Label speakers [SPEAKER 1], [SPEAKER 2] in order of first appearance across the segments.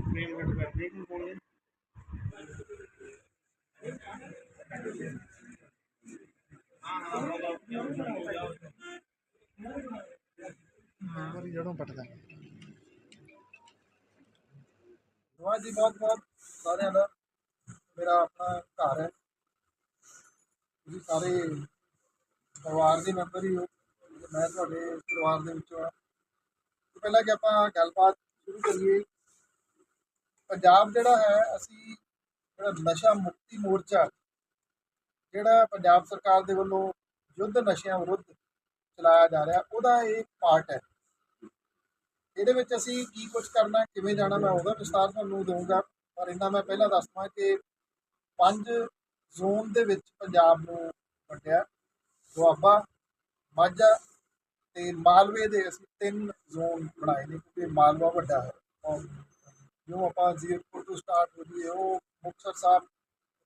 [SPEAKER 1] Frame ਕੱਟ ਕਰਦੇ ਕਿ ਕੋਣ ਹੈ
[SPEAKER 2] ਵਾਰੀ ਜੜੋਂ ਪਟਦਾ
[SPEAKER 3] ਵਾਹ ਜੀ ਬਹੁਤ ਬਹੁਤ ਸਾਰਿਆਂ ਦਾ ਮੇਰਾ ਆਪਣਾ ਘਰ ਹੈ ਤੁਸੀਂ ਸਾਰੇ ਪਰਿਵਾਰ ਦੇ ਮੈਂਬਰ ਹੀ ਹੋ ਤੇ ਮੈਂ ਤੁਹਾਡੇ ਪਰਿਵਾਰ ਦੇ ਵਿੱਚੋਂ ਆ ਤੇ ਪਹਿਲਾਂ ਕਿ ਆਪਾਂ ਗੱਲਬਾਤ ਸ਼ੁਰੂ ਕਰੀਏ ਪੰਜਾਬ ਜਿਹੜਾ ਹੈ, ਅਸੀਂ ਜਿਹੜਾ ਨਸ਼ਾ ਮੁਕਤੀ ਮੋਰਚਾ, ਜਿਹੜਾ ਪੰਜਾਬ ਸਰਕਾਰ ਦੇ ਵੱਲੋਂ ਯੁੱਧ ਨਸ਼ਿਆਂ ਵਿਰੁੱਧ ਚਲਾਇਆ ਜਾ ਰਿਹਾ, ਉਹਦਾ ਇਹ ਪਾਰਟ ਹੈ। ਇਹਦੇ ਵਿੱਚ ਅਸੀਂ ਕੀ ਕੁਝ ਕਰਨਾ, ਕਿਵੇਂ ਜਾਣਾ, ਮੈਂ ਉਹਦਾ ਵਿਸਤਾਰ ਤੁਹਾਨੂੰ ਦਊਂਗਾ, ਪਰ ਇੰਨਾ ਮੈਂ ਪਹਿਲਾਂ ਦੱਸਦਾ ਕਿ ਪੰਜ ਜ਼ੋਨ ਦੇ ਵਿੱਚ ਪੰਜਾਬ ਨੂੰ ਵੰਡਿਆ। ਦੁਆਬਾ, ਮਾਝਾ ਤੇ ਮਾਲਵੇ ਦੇ ਅਸੀਂ ਤਿੰਨ ਜ਼ੋਨ ਬਣਾਏ ਨੇ, ਕਿਉਂਕਿ ਮਾਲਵਾ ਵੱਡਾ ਹੈ, ਔਰ ਜੋ ਆਪਾਂ ਜ਼ੀਰਕਪੁਰ ਤੋਂ ਸਟਾਰਟ ਹੋ ਜੀਏ ਉਹ ਮੁਕਤਸਰ ਸਾਹਿਬ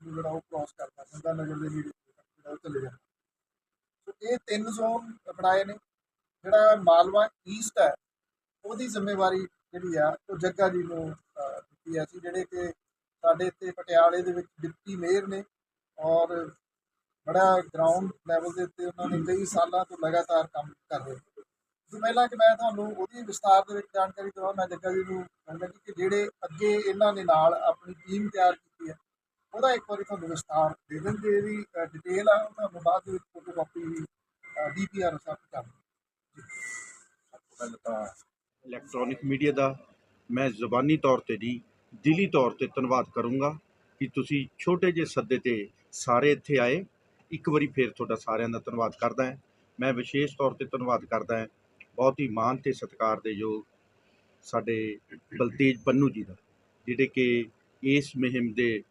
[SPEAKER 3] ਨੂੰ ਜਿਹੜਾ ਉਹ ਕ੍ਰਾਸ ਕਰਦਾ ਬੰਦਾ ਨਗਰ ਦੇ ਨੇੜੇ ਜਿਹੜਾ ਉਹ ਚਲੇ ਜਾਂਦਾ ਸੋ ਇਹ ਤਿੰਨ ਜ਼ੋਨ ਬਣਾਏ ਨੇ। ਜਿਹੜਾ ਮਾਲਵਾ ਈਸਟ ਹੈ, ਉਹਦੀ ਜ਼ਿੰਮੇਵਾਰੀ ਜਿਹੜੀ ਆ, ਉਹ ਜੱਗਾ ਜੀ ਨੂੰ ਦਿੱਤੀ ਹੈ। ਸੀ ਜਿਹੜੇ ਕਿ ਸਾਡੇ ਇੱਥੇ ਪਟਿਆਲੇ ਦੇ ਵਿੱਚ ਡਿਪਟੀ ਮੇਅਰ ਨੇ ਔਰ ਬੜਾ ਗਰਾਊਂਡ ਲੈਵਲ ਦੇ ਉੱਤੇ ਉਹਨਾਂ ਨੇ ਕਈ ਸਾਲਾਂ ਤੋਂ ਲਗਾਤਾਰ ਕੰਮ ਕਰ ਰਹੇ ਨੇ ਪਹਿਲਾਂ ਕਿ ਮੈਂ ਤੁਹਾਨੂੰ ਉਹਦੀ ਵਿਸਤਾਰ ਦੇ ਵਿੱਚ ਜਾਣਕਾਰੀ ਦਵਾਂ, ਮੈਂ ਜੱਗਾ ਜੀ ਨੂੰ ਕਹਾਂਗਾ ਕਿ ਜਿਹੜੇ ਅੱਗੇ ਇਹਨਾਂ ਨੇ ਨਾਲ ਆਪਣੀ ਟੀਮ ਤਿਆਰ ਕੀਤੀ ਹੈ, ਉਹਦਾ ਇੱਕ ਵਾਰੀ ਤੁਹਾਨੂੰ ਵਿਸਤਾਰ ਦੇ ਦੇਣਗੇ ਇਹਦੀ ਡਿਟੇਲ ਆ ਤੁਹਾਨੂੰ ਬਾਅਦ ਦੇ ਵਿੱਚ ਫੋਟੋ ਕਾਪੀ ਡੀਪੀਆਰ ਸਾਹਿਬ ਕਰ
[SPEAKER 4] ਪਹਿਲਾਂ ਤਾਂ ਇਲੈਕਟ੍ਰੋਨਿਕ ਮੀਡੀਆ ਦਾ ਮੈਂ ਜ਼ੁਬਾਨੀ ਤੌਰ ਤੇ ਜੀ ਦਿਲੀ ਤੌਰ ਤੇ ਧੰਨਵਾਦ ਕਰੂੰਗਾ ਕਿ ਤੁਸੀਂ ਛੋਟੇ ਜਿਹੇ ਸੱਦੇ ਤੇ ਸਾਰੇ ਇੱਥੇ ਆਏ। ਇੱਕ ਵਾਰੀ ਫੇਰ ਤੁਹਾਡਾ ਸਾਰਿਆਂ ਦਾ ਧੰਨਵਾਦ ਕਰਦਾ ਹਾਂ। ਮੈਂ ਵਿਸ਼ੇਸ਼ ਤੌਰ ਤੇ ਧੰਨਵਾਦ ਕਰਦਾ ਹਾਂ ਬਹੁਤ ਹੀ ਮਾਣ ਤੇ ਸਤਿਕਾਰ ਦੇ ਯੋਗ ਸਾਡੇ ਬਲਤੇਜ ਪੰਨੂ ਜੀ ਦਾ, ਜਿਹੜੇ ਕਿ ਇਸ ਮੁਹਿੰਮ ਦੇ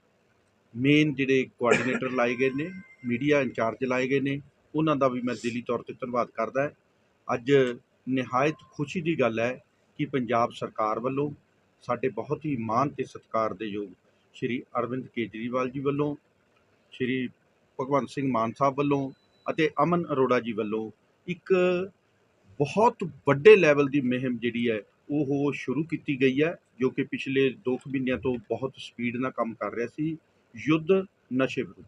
[SPEAKER 4] ਮੇਨ ਜਿਹੜੇ ਕੋਆਰਡੀਨੇਟਰ ਲਾਏ ਗਏ ਨੇ ਮੀਡੀਆ ਇੰਚਾਰਜ ਲਾਏ ਗਏ ਨੇ, ਉਹਨਾਂ ਦਾ ਵੀ ਮੈਂ ਦਿਲੀ ਤੌਰ ਤੇ ਧੰਨਵਾਦ ਕਰਦਾ ਅੱਜ ਨਿਹਾਇਤ ਖੁਸ਼ੀ ਦੀ ਗੱਲ ਹੈ ਕਿ ਪੰਜਾਬ ਸਰਕਾਰ ਵੱਲੋਂ ਸਾਡੇ ਬਹੁਤ ਹੀ ਮਾਣ ਤੇ ਸਤਿਕਾਰ ਦੇ ਯੋਗ ਸ਼੍ਰੀ ਅਰਵਿੰਦ ਕੇਜਰੀਵਾਲ ਜੀ ਵੱਲੋਂ, ਸ਼੍ਰੀ ਭਗਵੰਤ ਸਿੰਘ ਮਾਨ ਸਾਹਿਬ ਵੱਲੋਂ ਅਤੇ ਅਮਨ ਅਰੋੜਾ ਜੀ ਵੱਲੋਂ ਇੱਕ ਬਹੁਤ ਵੱਡੇ ਲੈਵਲ ਦੀ ਮੁਹਿੰਮ ਜਿਹੜੀ ਹੈ, ਉਹ ਸ਼ੁਰੂ ਕੀਤੀ ਗਈ ਹੈ, ਜੋ ਕਿ ਪਿਛਲੇ 2 ਮਹੀਨਿਆਂ ਤੋਂ ਬਹੁਤ ਸਪੀਡ ਨਾਲ ਕੰਮ ਕਰ ਰਿਹਾ ਸੀ, ਯੁੱਧ ਨਸ਼ੇ ਵਿਰੁੱਧ।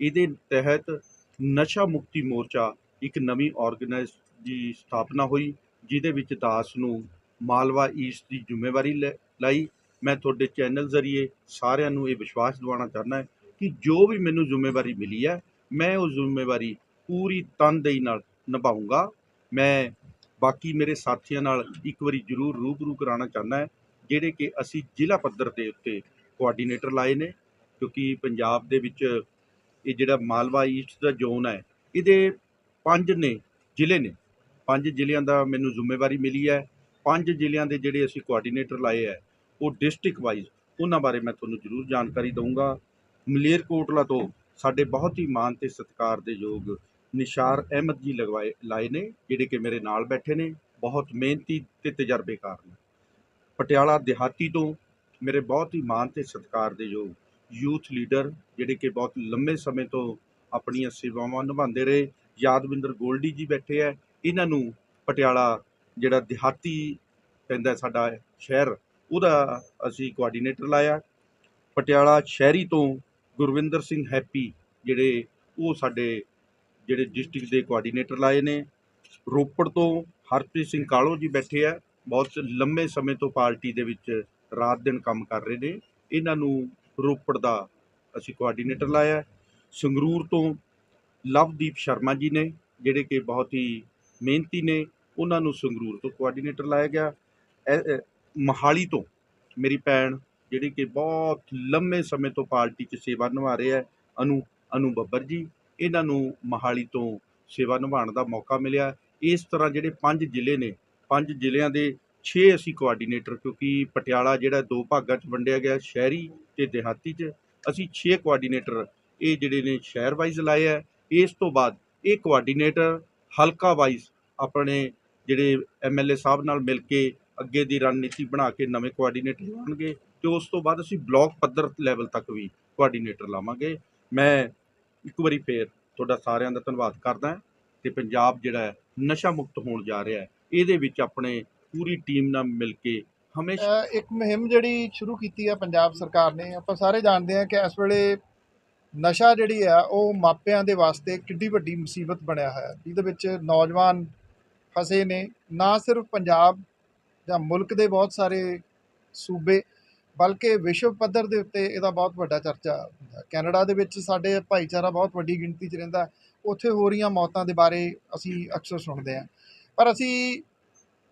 [SPEAKER 4] ਇਹਦੇ ਤਹਿਤ ਨਸ਼ਾ ਮੁਕਤੀ ਮੋਰਚਾ ਇੱਕ ਨਵੀਂ ਆਰਗੇਨਾਈਜ਼ ਦੀ ਸਥਾਪਨਾ ਹੋਈ, ਜਿਹਦੇ ਵਿੱਚ ਦਾਸ ਨੂੰ ਮਾਲਵਾ ਈਸਟ ਦੀ ਜ਼ਿੰਮੇਵਾਰੀ ਲੈ- ਲਈ। ਮੈਂ ਤੁਹਾਡੇ ਚੈਨਲ ਜ਼ਰੀਏ ਸਾਰਿਆਂ ਨੂੰ ਇਹ ਵਿਸ਼ਵਾਸ ਦਿਵਾਉਣਾ ਚਾਹੁੰਦਾ ਹਾਂ ਕਿ ਜੋ ਵੀ ਮੈਨੂੰ ਜ਼ਿੰਮੇਵਾਰੀ ਮਿਲੀ ਹੈ, ਮੈਂ ਉਹ ਜ਼ਿੰਮੇਵਾਰੀ ਪੂਰੀ ਤਨਦੇਹੀ ਨਾਲ ਨਿਭਾਊਂਗਾ। ਮੈਂ ਬਾਕੀ ਮੇਰੇ ਸਾਥੀਆਂ ਨਾਲ ਇੱਕ ਵਾਰੀ ਜ਼ਰੂਰ ਰੂਬਰੂ ਕਰਾਉਣਾ ਚਾਹੁੰਦਾ ਹਾਂ, ਜਿਹੜੇ ਕਿ ਅਸੀਂ ਜ਼ਿਲ੍ਹਾ ਪੱਧਰ ਦੇ ਉੱਤੇ ਕੋਆਰਡੀਨੇਟਰ ਲਾਏ ਨੇ, ਕਿਉਂਕਿ ਪੰਜਾਬ ਦੇ ਵਿੱਚ ਇਹ ਜਿਹੜਾ ਮਾਲਵਾ ਈਸਟ ਦਾ ਜ਼ੋਨ ਹੈ, ਇਹਦੇ ਪੰਜ ਨੇ, ਜ਼ਿਲ੍ਹੇ ਨੇ। ਪੰਜ ਜ਼ਿਲ੍ਹਿਆਂ ਦਾ ਮੈਨੂੰ ਜ਼ਿੰਮੇਵਾਰੀ ਮਿਲੀ ਹੈ। ਪੰਜ ਜ਼ਿਲ੍ਹਿਆਂ ਦੇ ਜਿਹੜੇ ਅਸੀਂ ਕੋਆਰਡੀਨੇਟਰ ਲਾਏ ਹੈ, ਉਹ ਡਿਸਟ੍ਰਿਕਟ ਵਾਈਜ਼ ਉਹਨਾਂ ਬਾਰੇ ਮੈਂ ਤੁਹਾਨੂੰ ਜ਼ਰੂਰ ਜਾਣਕਾਰੀ ਦਊਂਗਾ। ਮਲੇਰਕੋਟਲਾ ਤੋਂ ਸਾਡੇ ਬਹੁਤ ਹੀ ਮਾਣ ਤੇ ਸਤਿਕਾਰ ਦੇ ਯੋਗ ਨਿਸ਼ਾਰ ਅਹਿਮਦ ਜੀ ਲਗਵਾਏ, ਲਾਏ ਨੇ, ਜਿਹੜੇ ਕਿ ਮੇਰੇ ਨਾਲ ਬੈਠੇ ਨੇ, ਬਹੁਤ ਮਿਹਨਤੀ ਤੇ ਤਜਰਬੇਕਾਰ ਨੇ। ਪਟਿਆਲਾ ਦਿਹਾਤੀ ਤੋਂ ਮੇਰੇ ਬਹੁਤ ਹੀ ਮਾਣ ਤੇ ਸਤਿਕਾਰ ਦੇ ਜੋ ਯੂਥ ਲੀਡਰ, ਜਿਹੜੇ ਕਿ ਬਹੁਤ ਲੰਮੇ ਸਮੇਂ ਤੋਂ ਆਪਣੀਆਂ ਸੇਵਾਵਾਂ ਨਿਭਾਉਂਦੇ ਰਹੇ, ਯਾਦਵਿੰਦਰ ਗੋਲਡੀ ਜੀ ਬੈਠੇ ਹੈ ਇਹਨਾਂ ਨੂੰ ਪਟਿਆਲਾ ਜਿਹੜਾ ਦਿਹਾਤੀ ਪੈਂਦਾ ਸਾਡਾ ਸ਼ਹਿਰ, ਉਹਦਾ ਅਸੀਂ ਕੋਆਰਡੀਨੇਟਰ ਲਾਇਆ। ਪਟਿਆਲਾ ਸ਼ਹਿਰੀ ਤੋਂ ਗੁਰਵਿੰਦਰ ਸਿੰਘ ਹੈਪੀ, ਜਿਹੜੇ ਉਹ ਸਾਡੇ ਜਿਹੜੇ ਡਿਸਟ੍ਰਿਕਟ ਦੇ ਕੋਆਰਡੀਨੇਟਰ ਲਾਏ ਨੇ। ਰੋਪੜ ਤੋਂ ਹਰਪ੍ਰੀਤ ਸਿੰਘ ਕਾਲੋ ਜੀ ਬੈਠੇ ਆ। ਬਹੁਤ ਲੰਮੇ ਸਮੇਂ ਤੋਂ ਪਾਰਟੀ ਦੇ ਵਿੱਚ ਰਾਤ ਦਿਨ ਕੰਮ ਕਰ ਰਹੇ ਨੇ। ਇਹਨਾਂ ਨੂੰ ਰੋਪੜ ਦਾ ਅਸੀਂ ਕੋਆਰਡੀਨੇਟਰ ਲਾਇਆ ਸੰਗਰੂਰ ਤੋਂ ਲਵਦੀਪ ਸ਼ਰਮਾ ਜੀ ਨੇ, ਜਿਹੜੇ ਕਿ ਬਹੁਤ ਹੀ ਮਿਹਨਤੀ ਨੇ, ਉਹਨਾਂ ਨੂੰ ਸੰਗਰੂਰ ਤੋਂ ਕੋਆਰਡੀਨੇਟਰ ਲਾਇਆ ਗਿਆ। ਐ- ਮੋਹਾਲੀ ਤੋਂ ਮੇਰੀ ਭੈਣ, ਜਿਹੜੀ ਕਿ ਬਹੁਤ ਲੰਮੇ ਸਮੇਂ ਤੋਂ ਪਾਰਟੀ 'ਚ ਸੇਵਾ ਨਿਭਾ ਰਹੇ ਹੈ, ਅਨੂ ਅਨੂ ਬੱਬਰ ਜੀ। ਇਹਨਾਂ ਨੂੰ ਮੋਹਾਲੀ ਤੋਂ ਸੇਵਾ ਨਿਭਾਉਣ ਦਾ ਮੌਕਾ ਮਿਲਿਆ। ਇਸ ਤਰ੍ਹਾਂ ਜਿਹੜੇ ਪੰਜ ਜ਼ਿਲ੍ਹੇ ਨੇ, ਪੰਜ ਜ਼ਿਲ੍ਹਿਆਂ ਦੇ 6 ਅਸੀਂ ਕੋਆਰਡੀਨੇਟਰ ਕਿਉਂਕਿ ਪਟਿਆਲਾ ਜਿਹੜਾ ਦੋ ਭਾਗਾਂ 'ਚ ਵੰਡਿਆ ਗਿਆ, ਸ਼ਹਿਰੀ ਤੇ ਦਿਹਾਤੀ 'ਚ, ਅਸੀਂ 6 ਕੋਆਰਡੀਨੇਟਰ ਇਹ ਜਿਹੜੇ ਨੇ ਸ਼ਹਿਰ ਵਾਈਜ਼ ਲਾਏ ਹੈ ਇਸ ਤੋਂ ਬਾਅਦ ਇਹ ਕੋਆਰਡੀਨੇਟਰ ਹਲਕਾ ਵਾਈਜ਼ ਆਪਣੇ ਜਿਹੜੇ ਐਮਐਲਏ ਸਾਹਿਬ ਨਾਲ ਮਿਲ ਕੇ ਅੱਗੇ ਦੀ ਰਣਨੀਤੀ ਬਣਾ ਕੇ ਨਵੇਂ ਕੋਆਰਡੀਨੇਟਰ ਲਾਉਣਗੇ ਤੇ ਉਸ ਤੋਂ ਬਾਅਦ ਅਸੀਂ ਬਲਾਕ ਪੱਧਰ ਲੈਵਲ ਤੱਕ ਵੀ ਕੋਆਰਡੀਨੇਟਰ ਲਾਵਾਂਗੇ। ਮੈਂ ਇੱਕ ਵਾਰੀ ਫੇਰ ਤੁਹਾਡਾ ਸਾਰਿਆਂ ਦਾ ਧੰਨਵਾਦ ਕਰਦਾ ਹਾਂ ਤੇ ਪੰਜਾਬ ਜਿਹੜਾ ਹੈ, ਨਸ਼ਾ ਮੁਕਤ ਹੋਣ ਜਾ ਰਿਹਾ ਹੈ। ਇਹਦੇ ਵਿੱਚ ਆਪਣੇ ਪੂਰੀ ਟੀਮ ਨਾਲ ਮਿਲ ਕੇ ਹਮੇਸ਼ਾ
[SPEAKER 3] ਇੱਕ ਮੁਹਿੰਮ ਜਿਹੜੀ ਸ਼ੁਰੂ ਕੀਤੀ ਹੈ ਪੰਜਾਬ ਸਰਕਾਰ ਨੇ, ਆਪਾਂ ਸਾਰੇ ਜਾਣਦੇ ਹਾਂ ਕਿ ਇਸ ਵੇਲੇ ਨਸ਼ਾ ਜਿਹੜੀ ਆ, ਉਹ ਮਾਪਿਆਂ ਦੇ ਵਾਸਤੇ ਕਿੱਡੀ ਵੱਡੀ ਮੁਸੀਬਤ ਬਣਿਆ ਹੋਇਆ। ਜਿਹਦੇ ਵਿੱਚ ਨੌਜਵਾਨ ਫਸੇ ਨੇ, ਨਾ ਸਿਰਫ ਪੰਜਾਬ ਜਾਂ ਮੁਲਕ ਦੇ ਬਹੁਤ ਸਾਰੇ ਸੂਬੇ ਬਲਕਿ ਵਿਸ਼ਵ ਪੱਧਰ ਦੇ ਉੱਤੇ ਇਹਦਾ ਬਹੁਤ ਵੱਡਾ ਚਰਚਾ ਹੁੰਦਾ। ਕੈਨੇਡਾ ਦੇ ਵਿੱਚ ਸਾਡੇ ਭਾਈਚਾਰਾ ਬਹੁਤ ਵੱਡੀ ਗਿਣਤੀ 'ਚ ਰਹਿੰਦਾ। ਉੱਥੇ ਹੋ ਰਹੀਆਂ ਮੌਤਾਂ ਦੇ ਬਾਰੇ ਅਸੀਂ ਅਕਸਰ ਸੁਣਦੇ ਹਾਂ। ਪਰ ਅਸੀਂ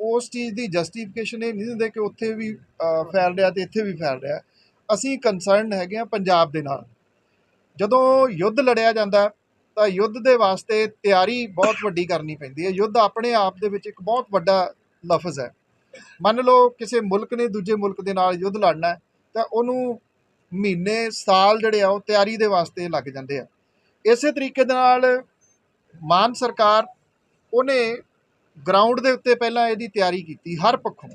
[SPEAKER 3] ਉਸ ਚੀਜ਼ ਦੀ ਜਸਟੀਫਿਕੇਸ਼ਨ ਇਹ ਨਹੀਂ ਦਿੰਦੇ ਕਿ ਉੱਥੇ ਵੀ ਫੈਲ ਰਿਹਾ ਤੇ ਇੱਥੇ ਵੀ ਫੈਲ ਰਿਹਾ। ਅਸੀਂ ਕੰਸਰਨ ਹੈਗੇ ਆ ਪੰਜਾਬ ਦੇ ਨਾਲ। ਜਦੋਂ ਯੁੱਧ ਲੜਿਆ ਜਾਂਦਾ, ਤਾਂ ਯੁੱਧ ਦੇ ਵਾਸਤੇ ਤਿਆਰੀ ਬਹੁਤ ਵੱਡੀ ਕਰਨੀ ਪੈਂਦੀ ਹੈ। ਯੁੱਧ ਆਪਣੇ ਆਪ ਦੇ ਵਿੱਚ ਇੱਕ ਬਹੁਤ ਵੱਡਾ ਲਫ਼ਜ਼ ਹੈ। ਮੰਨ ਲਓ ਕਿਸੇ ਮੁਲਕ ਨੇ ਦੂਜੇ ਮੁਲਕ ਦੇ ਨਾਲ ਯੁੱਧ ਲੜਨਾ ਹੈ, ਤਾਂ ਉਹਨੂੰ ਮਹੀਨੇ, ਸਾਲ ਜਿਹੜੇ ਆ, ਉਹ ਤਿਆਰੀ ਦੇ ਵਾਸਤੇ ਲੱਗ ਜਾਂਦੇ ਆ। ਇਸੇ ਤਰੀਕੇ ਦੇ ਨਾਲ ਮਾਨ ਸਰਕਾਰ ਉਹਨੇ ਗਰਾਊਂਡ ਦੇ ਉੱਤੇ ਪਹਿਲਾਂ ਇਹਦੀ ਤਿਆਰੀ ਕੀਤੀ, ਹਰ ਪੱਖੋਂ।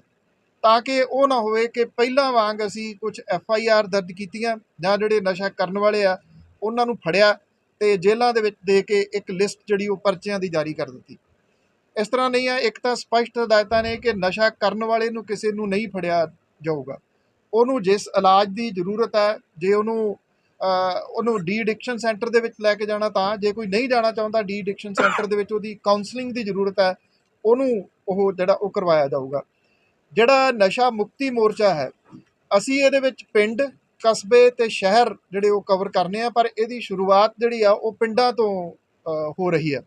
[SPEAKER 3] ਤਾਂ ਕਿ ਉਹ ਨਾ ਹੋਵੇ ਕਿ ਪਹਿਲਾਂ ਵਾਂਗ ਅਸੀਂ ਕੁਝ ਐਫ ਆਈ ਆਰ ਦਰਜ ਕੀਤੀਆਂ, ਜਾਂ ਜਿਹੜੇ ਨਸ਼ਾ ਕਰਨ ਵਾਲੇ ਆ, ਉਹਨਾਂ ਨੂੰ ਫੜਿਆ ਤੇ ਜੇਲ੍ਹਾਂ ਦੇ ਵਿੱਚ ਦੇ ਕੇ ਇੱਕ ਲਿਸਟ ਜਿਹੜੀ ਉਹ ਪਰਚਿਆਂ ਦੀ ਜਾਰੀ ਕਰ ਦਿੱਤੀ। ਇਸ ਤਰ੍ਹਾਂ ਨਹੀਂ ਆ, ਇੱਕ ਤਾਂ ਸਪਸ਼ਟ ਹਦਾਇਤਾਂ ਨੇ ਕਿ ਨਸ਼ਾ ਕਰਨ ਵਾਲੇ ਨੂੰ ਕਿਸੇ ਨੂੰ ਨਹੀਂ ਫੜਿਆ ਜਾਊਗਾ। ਉਹਨੂੰ ਜਿਸ ਇਲਾਜ ਦੀ ਜ਼ਰੂਰਤ ਹੈ, ਜੇ ਉਹਨੂੰ ਉਹਨੂੰ ਡੀ ਐਡਿਕਸ਼ਨ ਸੈਂਟਰ ਦੇ ਵਿੱਚ ਲੈ ਕੇ ਜਾਣਾ ਤਾਂ, ਜੇ ਕੋਈ ਨਹੀਂ ਜਾਣਾ ਚਾਹੁੰਦਾ ਡੀ ਐਡਿਕਸ਼ਨ ਸੈਂਟਰ ਦੇ ਵਿੱਚ, ਉਹਦੀ ਕਾਉਂਸਲਿੰਗ ਦੀ ਜ਼ਰੂਰਤ ਹੈ, ਉਹਨੂੰ ਉਹ ਜਿਹੜਾ ਉਹ ਕਰਵਾਇਆ ਜਾਊਗਾ। ਜਿਹੜਾ ਨਸ਼ਾ ਮੁਕਤੀ ਮੋਰਚਾ ਹੈ, ਅਸੀਂ ਇਹਦੇ ਵਿੱਚ ਪਿੰਡ, ਕਸਬੇ ਤੇ ਸ਼ਹਿਰ ਜਿਹੜੇ ਉਹ ਕਵਰ ਕਰਨੇ ਆ, ਪਰ ਇਹਦੀ ਸ਼ੁਰੂਆਤ ਜਿਹੜੀ ਆ, ਉਹ ਪਿੰਡਾਂ ਤੋਂ ਹੋ ਰਹੀ ਆ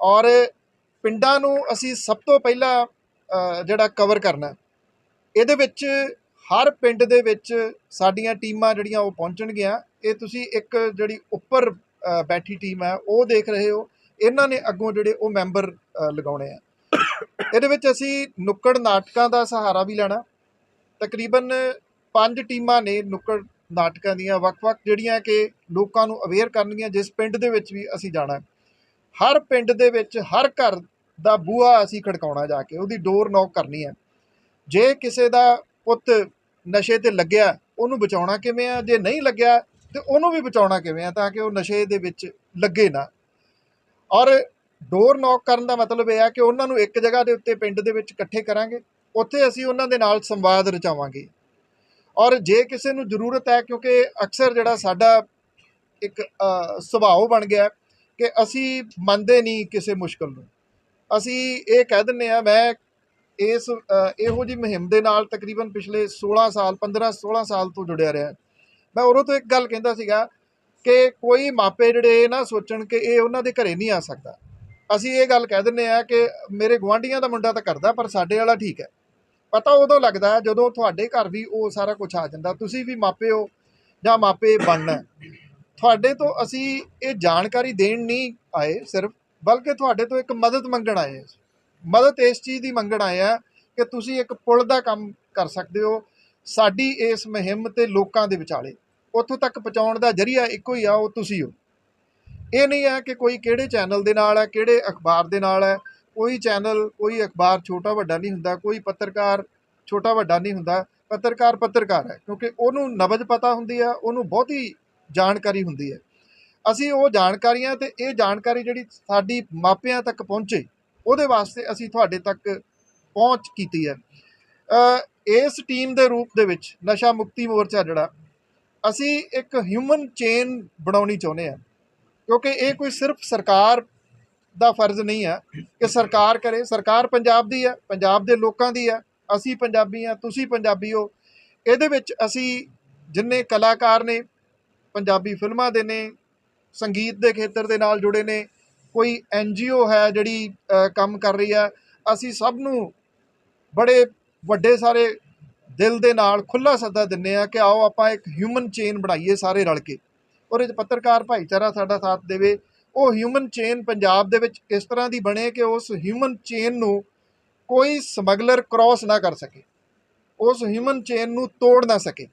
[SPEAKER 3] ਔਰ ਪਿੰਡਾਂ ਨੂੰ ਅਸੀਂ ਸਭ ਤੋਂ ਪਹਿਲਾਂ ਜਿਹੜਾ ਕਵਰ ਕਰਨਾ ਇਹਦੇ ਵਿੱਚ ਹਰ ਪਿੰਡ ਦੇ ਵਿੱਚ ਸਾਡੀਆਂ ਟੀਮਾਂ ਜਿਹੜੀਆਂ ਉਹ ਪਹੁੰਚਣਗੀਆਂ। ਇਹ ਤੁਸੀਂ ਇੱਕ ਜਿਹੜੀ ਉੱਪਰ ਬੈਠੀ ਟੀਮ ਹੈ, ਉਹ ਦੇਖ ਰਹੇ ਹੋ। ਇਹਨਾਂ ਨੇ ਅੱਗੋਂ ਜਿਹੜੇ ਉਹ ਮੈਂਬਰ ਲਗਾਉਣੇ ਆ। ਇਹਦੇ ਵਿੱਚ ਅਸੀਂ ਨੁੱਕੜ ਨਾਟਕਾਂ ਦਾ ਸਹਾਰਾ ਵੀ ਲੈਣਾ। ਤਕਰੀਬਨ ਪੰਜ ਟੀਮਾਂ ਨੇ ਨੁੱਕੜ ਨਾਟਕਾਂ ਦੀਆਂ, ਵੱਖ-ਵੱਖ ਜਿਹੜੀਆਂ ਕਿ ਲੋਕਾਂ ਨੂੰ ਅਵੇਅਰ ਕਰਨਗੀਆਂ, ਜਿਸ ਪਿੰਡ ਦੇ ਵਿੱਚ ਵੀ ਅਸੀਂ ਜਾਣਾ ਹਰ ਪਿੰਡ ਦੇ ਵਿੱਚ ਹਰ ਘਰ ਦਾ ਬੂਹਾ ਅਸੀਂ ਖੜਕਾਉਣਾ ਜਾ ਕੇ, ਉਹਦੀ ਡੋਰ ਨੌਕ ਕਰਨੀ ਹੈ। ਜੇ ਕਿਸੇ ਦਾ ਪੁੱਤ ਨਸ਼ੇ ਤੇ ਲੱਗਿਆ, ਉਹਨੂੰ ਬਚਾਉਣਾ ਕਿਵੇਂ ਆ? ਜੇ ਨਹੀਂ ਲੱਗਿਆ, ਤੇ ਉਹਨੂੰ ਵੀ ਬਚਾਉਣਾ ਕਿਵੇਂ ਆ ਤਾਂ ਕਿ ਉਹ ਨਸ਼ੇ ਦੇ ਵਿੱਚ ਲੱਗੇ ਨਾ। ਔਰ ਡੋਰ ਨੌਕ ਕਰਨ ਦਾ ਮਤਲਬ ਇਹ ਆ ਕਿ ਉਹਨਾਂ ਨੂੰ ਇੱਕ ਜਗ੍ਹਾ ਦੇ ਉੱਤੇ ਪਿੰਡ ਦੇ ਵਿੱਚ ਇਕੱਠੇ ਕਰਾਂਗੇ, ਉੱਥੇ ਅਸੀਂ ਉਹਨਾਂ ਦੇ ਨਾਲ ਸੰਵਾਦ ਰਚਾਵਾਂਗੇ। ਔਰ ਜੇ ਕਿਸੇ ਨੂੰ ਜ਼ਰੂਰਤ ਹੈ, ਕਿਉਂਕਿ ਅਕਸਰ ਜਿਹੜਾ ਸਾਡਾ ਇੱਕ ਸੁਭਾਅ ਬਣ ਗਿਆ ਕਿ ਅਸੀਂ ਮੰਨਦੇ ਨਹੀਂ ਕਿਸੇ ਮੁਸ਼ਕਲ ਨੂੰ। ਅਸੀਂ ਇਹ ਕਹਿ ਦਿੰਨੇ ਆ ਮੈਂ ਇਸ ਇਹੋ ਜੀ ਮੁਹਿੰਮ ਦੇ ਨਾਲ ਤਕਰੀਬਨ ਪਿਛਲੇ 16 ਸਾਲ 15 16 ਸਾਲ ਤੋਂ ਜੁੜਿਆ ਰਿਹਾ। ਮੈਂ ਉਦੋਂ ਤੋਂ ਇੱਕ ਗੱਲ ਕਹਿੰਦਾ ਸੀਗਾ ਕਿ ਕੋਈ ਮਾਪੇ ਜਿਹੜੇ ਇਹ ਨਾ ਸੋਚਣ ਕਿ ਇਹ ਉਹਨਾਂ ਦੇ ਘਰੇ ਨਹੀਂ ਆ ਸਕਦਾ। ਅਸੀਂ ਇਹ ਗੱਲ ਕਹਿ ਦਿੰਨੇ ਆ ਕਿ ਮੇਰੇ ਗੁਆਂਢੀਆਂ ਦਾ ਮੁੰਡਾ ਤਾਂ ਕਰਦਾ, ਪਰ ਸਾਡੇ ਵਾਲਾ ਠੀਕ ਹੈ। ਪਤਾ ਉਦੋਂ ਲੱਗਦਾ ਜਦੋਂ ਤੁਹਾਡੇ ਘਰ ਵੀ ਉਹ ਸਾਰਾ ਕੁਝ ਆ ਜਾਂਦਾ। ਤੁਸੀਂ ਵੀ ਮਾਪੇ ਹੋ ਜਾਂ ਮਾਪੇ ਬਣਨਾ। ਤੁਹਾਡੇ ਤੋਂ ਅਸੀਂ ਇਹ ਜਾਣਕਾਰੀ ਦੇਣ ਨਹੀਂ ਆਏ ਸਿਰਫ, ਬਲਕਿ ਤੁਹਾਡੇ ਤੋਂ ਇੱਕ ਮਦਦ ਮੰਗਣ ਆਏ ਹਾਂ। ਮਦਦ ਇਸ ਚੀਜ਼ ਦੀ ਮੰਗਣ ਆਏ ਆ ਕਿ ਤੁਸੀਂ ਇੱਕ ਪੁਲ ਦਾ ਕੰਮ ਕਰ ਸਕਦੇ ਹੋ। ਸਾਡੀ ਇਸ ਮੁਹਿੰਮ ਤੇ ਲੋਕਾਂ ਦੇ ਵਿਚਾਲੇ, ਉੱਥੋਂ ਤੱਕ ਪਹੁੰਚਾਉਣ ਦਾ ਜਰੀਆ ਇੱਕੋ ਹੀ ਆ, ਉਹ ਤੁਸੀਂ ਹੋ। ਇਹ ਨਹੀਂ ਹੈ ਕਿ ਕੋਈ ਕਿਹੜੇ ਚੈਨਲ ਦੇ ਨਾਲ ਹੈ, ਕਿਹੜੇ ਅਖਬਾਰ ਦੇ ਨਾਲ ਹੈ। ਕੋਈ ਚੈਨਲ, ਕੋਈ ਅਖਬਾਰ ਛੋਟਾ ਵੱਡਾ ਨਹੀਂ ਹੁੰਦਾ, ਕੋਈ ਪੱਤਰਕਾਰ ਛੋਟਾ ਵੱਡਾ ਨਹੀਂ ਹੁੰਦਾ। ਪੱਤਰਕਾਰ ਪੱਤਰਕਾਰ ਹੈ, ਕਿਉਂਕਿ ਉਹਨੂੰ ਨਬਜ ਪਤਾ ਹੁੰਦੀ ਆ, ਉਹਨੂੰ ਬਹੁਤੀ ਜਾਣਕਾਰੀ ਹੁੰਦੀ ਹੈ। ਅਸੀਂ ਉਹ ਜਾਣਕਾਰੀਆਂ ਤੇ ਇਹ ਜਾਣਕਾਰੀ ਜਿਹੜੀ ਸਾਡੀ ਮਾਪਿਆਂ ਤੱਕ ਪਹੁੰਚੇ, ਉਹਦੇ ਵਾਸਤੇ ਅਸੀਂ ਤੁਹਾਡੇ ਤੱਕ ਪਹੁੰਚ ਕੀਤੀ ਹੈ। ਇਸ ਟੀਮ ਦੇ ਰੂਪ ਦੇ ਵਿੱਚ ਨਸ਼ਾ ਮੁਕਤੀ ਮੋਰਚਾ ਜਿਹੜਾ, ਅਸੀਂ ਇੱਕ ਹਿਊਮਨ ਚੇਨ ਬਣਾਉਣੀ ਚਾਹੁੰਦੇ ਹਾਂ। ਕਿਉਂਕਿ ਇਹ ਕੋਈ ਸਿਰਫ ਸਰਕਾਰ ਦਾ ਫਰਜ਼ ਨਹੀਂ ਹੈ ਕਿ ਸਰਕਾਰ ਕਰੇ। ਸਰਕਾਰ ਪੰਜਾਬ ਦੀ ਹੈ, ਪੰਜਾਬ ਦੇ ਲੋਕਾਂ ਦੀ ਹੈ। ਅਸੀਂ ਪੰਜਾਬੀ ਹਾਂ, ਤੁਸੀਂ ਪੰਜਾਬੀ ਹੋ। ਇਹਦੇ ਵਿੱਚ ਅਸੀਂ ਜਿੰਨੇ ਕਲਾਕਾਰ ਨੇ ਪੰਜਾਬੀ ਫਿਲਮਾਂ ਦੇ ਨੇ, ਸੰਗੀਤ ਦੇ ਖੇਤਰ ਦੇ ਨਾਲ ਜੁੜੇ ਨੇ, ਕੋਈ ਐਨ ਹੈ ਜਿਹੜੀ ਕੰਮ ਕਰ ਰਹੀ ਹੈ, ਅਸੀਂ ਸਭ ਨੂੰ ਬੜੇ ਵੱਡੇ ਸਾਰੇ ਦਿਲ ਦੇ ਨਾਲ ਖੁੱਲਾ ਸੱਦਾ ਦਿੰਨੇ ਆ ਕਿ ਆਓ ਆਪਾਂ ਇੱਕ ਹਿਊਮਨ ਚੇਨ ਬਣਾਈਏ ਸਾਰੇ ਰਲ ਕੇ। ਔਰ 'ਚ ਪੱਤਰਕਾਰ ਭਾਈਚਾਰਾ ਸਾਡਾ ਸਾਥ ਦੇਵੇ। ਉਹ ਹਿਊਮਨ ਚੇਨ ਪੰਜਾਬ ਦੇ ਵਿੱਚ ਇਸ ਤਰ੍ਹਾਂ ਦੀ ਬਣੇ ਕਿ ਉਸ ਹਿਊਮਨ ਚੇਨ ਨੂੰ ਕੋਈ ਸਮਗਲਰ ਕ੍ਰਾਸ ਨਾ ਕਰ ਸਕੇ। ਉਸ ਹਿਊਮਨ ਚੇਨ ਨੂੰ ਤੋੜ ਨਾ ਸਕੇ।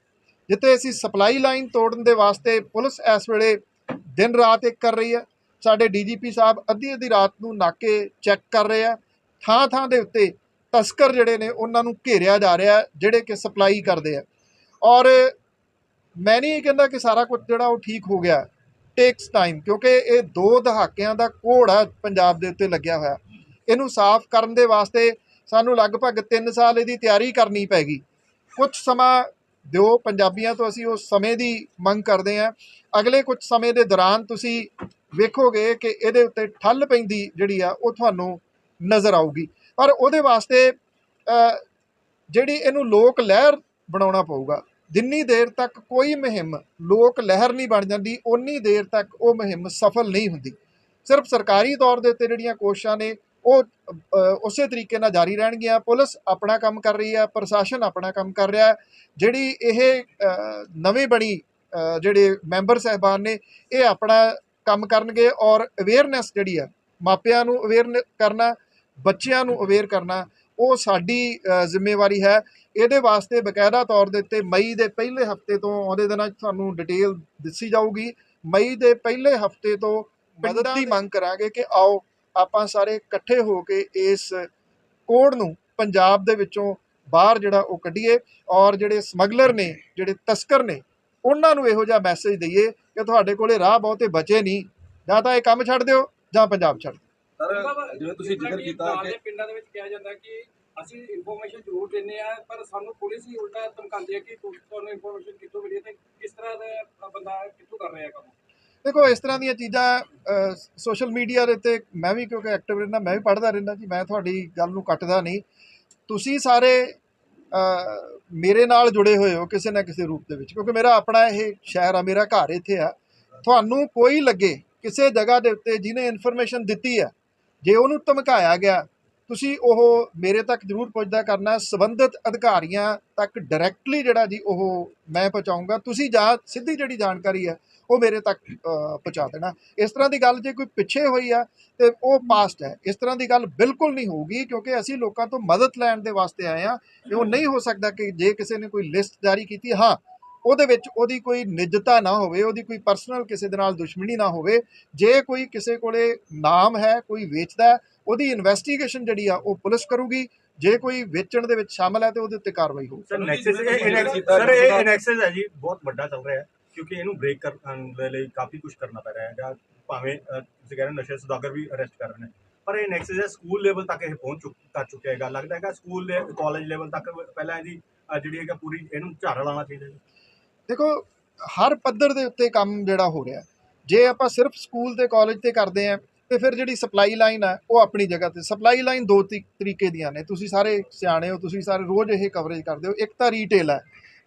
[SPEAKER 3] ਜਿੱਥੇ ਅਸੀਂ ਸਪਲਾਈ ਲਾਈਨ ਤੋੜਨ ਦੇ ਵਾਸਤੇ ਪੁਲਿਸ ਇਸ ਵੇਲੇ ਦਿਨ ਰਾਤ ਇੱਕ ਕਰ ਰਹੀ ਹੈ। ਸਾਡੇ ਡੀਜੀਪੀ ਸਾਹਿਬ ਅੱਧੀ ਅੱਧੀ ਰਾਤ ਨੂੰ ਨਾਕੇ ਚੈੱਕ ਕਰ ਰਹੇ ਆ। ਥਾਂ ਥਾਂ ਦੇ ਉੱਤੇ ਤਸਕਰ ਜਿਹੜੇ ਨੇ, ਉਹਨਾਂ ਨੂੰ ਘੇਰਿਆ ਜਾ ਰਿਹਾ ਜਿਹੜੇ ਕਿ ਸਪਲਾਈ ਕਰਦੇ ਆ। ਔਰ ਮੈਂ ਨਹੀਂ ਇਹ ਕਹਿੰਦਾ ਕਿ ਸਾਰਾ ਕੁਝ ਜਿਹੜਾ ਉਹ ਠੀਕ ਹੋ ਗਿਆ। ਟੇਕਸ ਟਾਈਮ ਕਿਉਂਕਿ ਇਹ ਦੋ ਦਹਾਕਿਆਂ ਦਾ ਕੋੜ ਆ ਪੰਜਾਬ ਦੇ ਉੱਤੇ ਲੱਗਿਆ ਹੋਇਆ। ਇਹਨੂੰ ਸਾਫ਼ ਕਰਨ ਦੇ ਵਾਸਤੇ ਸਾਨੂੰ ਲਗਭਗ 3 ਸਾਲ ਇਹਦੀ ਤਿਆਰੀ ਕਰਨੀ ਪੈ ਗਈ। ਕੁਝ ਸਮਾਂ ਦਿਓ ਪੰਜਾਬੀਆਂ ਤੋਂ ਅਸੀਂ ਉਸ ਸਮੇਂ ਦੀ ਮੰਗ ਕਰਦੇ ਹਾਂ। ਅਗਲੇ ਕੁਝ ਸਮੇਂ ਦੇ ਦੌਰਾਨ ਤੁਸੀਂ ਵੇਖੋਗੇ ਕਿ ਇਹਦੇ ਉੱਤੇ ਠੱਲ ਪੈਂਦੀ ਜਿਹੜੀ ਆ, ਉਹ ਤੁਹਾਨੂੰ ਨਜ਼ਰ ਆਊਗੀ। ਪਰ ਉਹਦੇ ਵਾਸਤੇ ਜਿਹੜੀ ਇਹਨੂੰ ਲੋਕ ਲਹਿਰ ਬਣਾਉਣਾ ਪਊਗਾ, ਜਿੰਨੀ ਦੇਰ ਤੱਕ ਕੋਈ ਮੁਹਿੰਮ ਲੋਕ ਲਹਿਰ ਨਹੀਂ ਬਣ ਜਾਂਦੀ, ਓਨੀ ਦੇਰ ਤੱਕ ਉਹ ਮੁਹਿੰਮ ਸਫਲ ਨਹੀਂ ਹੁੰਦੀ। ਸਿਰਫ ਸਰਕਾਰੀ ਤੌਰ ਦੇ ਉੱਤੇ ਜਿਹੜੀਆਂ ਕੋਸ਼ਿਸ਼ਾਂ ਨੇ ਉਹ ਉਸੇ ਤਰੀਕੇ ਨਾਲ ਜਾਰੀ ਰਹਿਣਗੀਆਂ। ਪੁਲਿਸ ਆਪਣਾ ਕੰਮ ਕਰ ਰਹੀ ਹੈ ਪ੍ਰਸ਼ਾਸਨ ਆਪਣਾ ਕੰਮ ਕਰ ਰਿਹਾ ਜਿਹੜੀ ਇਹ ਨਵੇਂ ਬਣੀ ਜਿਹੜੇ ਮੈਂਬਰ ਸਹਿਬਾਨ ਨੇ ਇਹ ਆਪਣਾ ਕੰਮ ਕਰਨਗੇ ਔਰ ਅਵੇਅਰਨੈਸ ਜਿਹੜੀ ਆ ਮਾਪਿਆਂ ਨੂੰ ਅਵੇਅਰ ਕਰਨਾ ਬੱਚਿਆਂ ਨੂੰ ਅਵੇਅਰ ਕਰਨਾ ਉਹ ਸਾਡੀ ਜ਼ਿੰਮੇਵਾਰੀ ਹੈ। ਇਹਦੇ ਵਾਸਤੇ ਬਕਾਇਦਾ ਤੌਰ ਦੇ ਉੱਤੇ ਮਈ ਦੇ ਪਹਿਲੇ ਹਫ਼ਤੇ ਤੋਂ ਆਉਂਦੇ ਦਿਨਾਂ 'ਚ ਤੁਹਾਨੂੰ ਡਿਟੇਲ ਦਿੱਤੀ ਜਾਊਗੀ। ਮਈ ਦੇ ਪਹਿਲੇ ਹਫ਼ਤੇ ਤੋਂ ਮਦਦ ਦੀ ਮੰਗ ਕਰਾਂਗੇ ਕਿ ਆਓ ਆਪਾਂ ਸਾਰੇ ਇਕੱਠੇ ਹੋ ਕੇ ਇਸ ਕੋਡ ਨੂੰ ਪੰਜਾਬ ਦੇ ਵਿੱਚੋਂ ਬਾਹਰ ਜਿਹੜਾ ਉਹ ਕੱਢੀਏ ਔਰ ਜਿਹੜੇ ਸਮਗਲਰ ਨੇ ਜਿਹੜੇ ਤਸਕਰ ਨੇ ਉਹਨਾਂ ਨੂੰ ਇਹੋ ਜਿਹਾ ਮੈਸੇਜ ਦਈਏ ਕਿ ਤੁਹਾਡੇ ਕੋਲੇ ਰਾਹ ਬਹੁਤੇ ਬਚੇ ਨਹੀਂ। ਜਾਂ ਤਾਂ ਇਹ ਕੰਮ ਛੱਡ ਦਿਓ ਜਾਂ ਪੰਜਾਬ ਛੱਡ ਦਿਓ।
[SPEAKER 5] ਸਰ ਜਿਵੇਂ ਤੁਸੀਂ ਜ਼ਿਕਰ ਕੀਤਾ ਕਿ
[SPEAKER 1] ਪਿੰਡਾਂ ਦੇ ਵਿੱਚ ਕਿਹਾ ਜਾਂਦਾ ਕਿ ਅਸੀਂ ਇਨਫੋਰਮੇਸ਼ਨ ਜ਼ਰੂਰ ਦਿੰਦੇ ਆ ਪਰ ਸਾਨੂੰ ਪੁਲਿਸ ਹੀ ਉਲਟਾ ਧਮਕਾਉਂਦੀ ਹੈ ਕਿ ਤੁ- ਤੁਹਾਨੂੰ ਇਨਫੋਰਮੇਸ਼ਨ ਕਿੱਥੋਂ ਮਿਲੀ ਹੈ ਤੇ ਕਿਸ ਤਰ੍ਹਾਂ ਦਾ ਬੰਦਾ ਕਿੱਥੋਂ ਕਰ ਰਿਹਾ ਕੰਮ?
[SPEAKER 3] ਦੇਖੋ, ਇਸ ਤਰ੍ਹਾਂ ਦੀਆਂ ਚੀਜ਼ਾਂ ਸੋਸ਼ਲ ਮੀਡੀਆ ਦੇ ਉੱਤੇ ਮੈਂ ਵੀ ਕਿਉਂਕਿ ਐਕਟਿਵ ਰਹਿੰਦਾ, ਮੈਂ ਵੀ ਪੜ੍ਹਦਾ ਰਹਿੰਦਾ ਜੀ, ਮੈਂ ਤੁਹਾਡੀ ਗੱਲ ਨੂੰ ਕੱਟਦਾ ਨਹੀਂ। ਤੁਸੀਂ ਸਾਰੇ ਮੇਰੇ ਨਾਲ ਜੁੜੇ ਹੋਏ ਹੋ ਕਿਸੇ ਨਾ ਕਿਸੇ ਰੂਪ ਦੇ ਵਿੱਚ, ਕਿਉਂਕਿ ਮੇਰਾ ਆਪਣਾ ਇਹ ਸ਼ਹਿਰ ਆ, ਮੇਰਾ ਘਰ ਇੱਥੇ ਆ। ਤੁਹਾਨੂੰ ਕੋਈ ਲੱਗੇ ਕਿਸੇ ਜਗ੍ਹਾ ਦੇ ਉੱਤੇ ਜਿਹਨੇ ਇਨਫੋਰਮੇਸ਼ਨ ਦਿੱਤੀ ਆ ਜੇ ਉਹਨੂੰ ਧਮਕਾਇਆ ਗਿਆ ਤੁਸੀਂ ਉਹ ਮੇਰੇ ਤੱਕ ਜ਼ਰੂਰ ਪਹੁੰਚਦਾ ਕਰਨਾ, ਸੰਬੰਧਿਤ ਅਧਿਕਾਰੀਆਂ ਤੱਕ ਡਾਇਰੈਕਟਲੀ ਜਿਹੜਾ ਜੀ ਉਹ ਮੈਂ ਪਹੁੰਚਾਊਂਗਾ। ਤੁਸੀਂ ਜਾਂ, ਸਿੱਧੀ ਜਿਹੜੀ ਜਾਣਕਾਰੀ ਹੈ, ਉਹ ਮੇਰੇ ਤੱਕ ਪਹੁੰਚਾ ਦੇਣਾ। ਇਸ ਤਰ੍ਹਾਂ ਦੀ ਗੱਲ ਜੇ ਕੋਈ ਪਿੱਛੇ ਹੋਈ ਆ, ਤੇ ਉਹ ਪਾਸਟ ਹੈ। ਇਸ ਤਰ੍ਹਾਂ ਦੀ ਗੱਲ ਬਿਲਕੁਲ ਨਹੀਂ ਹੋਊਗੀ, ਕਿਉਂਕਿ ਅਸੀਂ ਲੋਕਾਂ ਤੋਂ ਮਦਦ ਲੈਣ ਦੇ ਵਾਸਤੇ ਆਏ ਆ ਇਹ ਉਹ ਨਹੀਂ ਹੋ ਸਕਦਾ ਕਿ ਜੇ ਕਿਸੇ ਨੇ ਕੋਈ ਲਿਸਟ ਜਾਰੀ ਕੀਤੀ, ਹਾਂ, ਉਹਦੇ ਵਿੱਚ ਉਹਦੀ ਕੋਈ ਨਿੱਜਤਾ ਨਾ ਹੋਵੇ, ਉਹਦੀ ਕੋਈ ਪਰਸਨਲ ਕਿਸੇ ਦੇ ਨਾਲ ਦੁਸ਼ਮਣੀ ਨਾ ਹੋਵੇ, ਜੇ ਕੋਈ ਕਿਸੇ ਕੋਲੇ ਨਾਮ ਹੈ, ਕੋਈ ਵੇਚਦਾ ਉਹਦੀ ਇਨਵੈਸਟੀਗੇਸ਼ਨ ਜਿਹੜੀ ਆ ਉਹ ਪੁਲਿਸ ਕਰੂਗੀ। ਜੇ ਕੋਈ ਵੇਚਣ ਦੇ ਵਿੱਚ ਸ਼ਾਮਲ ਹੈ ਤੇ ਉਹਦੇ ਉੱਤੇ ਕਾਰਵਾਈ ਹੋਊਗੀ
[SPEAKER 6] ਸਰ
[SPEAKER 5] ਜੀ,
[SPEAKER 6] ਨੈਕਸਸ ਇਹ ਸਰ। ਇਨਐਕਸੈਸ ਹੈ ਜੀ ਬਹੁਤ ਵੱਡਾ ਚੱਲ ਰਿਹਾ ਹੈ ਕਿਉਂਕਿ ਇਹਨੂੰ ਬ੍ਰੇਕ ਕਰਨ ਦੇ ਲਈ ਕਾਫੀ ਕੁਝ ਕਰਨਾ ਪੈ ਰਿਹਾ ਹੈ ਜਾਂ ਭਾਵੇਂ ਤੁਸੀਂ ਕਹਿ ਰਹੇ ਹੋ ਨਸ਼ੇ ਸੁਦਾਗਰ ਵੀ ਅਰੈਸਟ ਕਰ ਰਹੇ ਨੇ। ਪਰ ਇਹ ਨੈਕਸਸ ਹੈ ਸਕੂਲ ਲੈਵਲ ਤੱਕ ਇਹ ਪਹੁੰਚ ਚੁੱਕ ਕਰ ਚੁੱਕਿਆ ਹੈਗਾ। ਲੱਗਦਾ ਹੈਗਾ ਸਕੂਲ ਦੇ ਕਾਲਜ ਲੈਵਲ ਤੱਕ ਪਹਿਲਾਂ ਇਹਦੀ ਅ, ਜਿਹੜੀ ਹੈਗਾ ਪੂਰੀ ਇਹਨੂੰ ਝਾੜਾ ਲਾਉਣਾ ਚਾਹੀਦਾ ਹੈ।
[SPEAKER 3] ਦੇਖੋ ਹਰ ਪੱਧਰ ਦੇ ਉੱਤੇ ਕੰਮ ਜਿਹੜਾ ਹੋ ਰਿਹਾ ਜੇ ਆਪਾਂ ਸਿਰਫ ਸਕੂਲ ਤੇ ਕਾਲਜ ਤੇ ਕਰਦੇ ਆਂ ਤੇ ਫਿਰ ਜਿਹੜੀ ਸਪਲਾਈ ਲਾਈਨ ਆ, ਉਹ ਆਪਣੀ ਜਗ੍ਹਾ ਤੇ। ਸਪਲਾਈ ਲਾਈਨ ਦੋ ਤਰੀਕੇ ਦੀਆਂ ਨੇ। ਤੁਸੀਂ ਸਾਰੇ ਸਿਆਣੇ ਹੋ, ਤੁਸੀਂ ਸਾਰੇ ਰੋਜ਼ ਇਹ ਕਵਰੇਜ ਕਰਦੇ ਹੋ। ਇੱਕ ਤਾਂ ਰੀਟੇਲ ਹੈ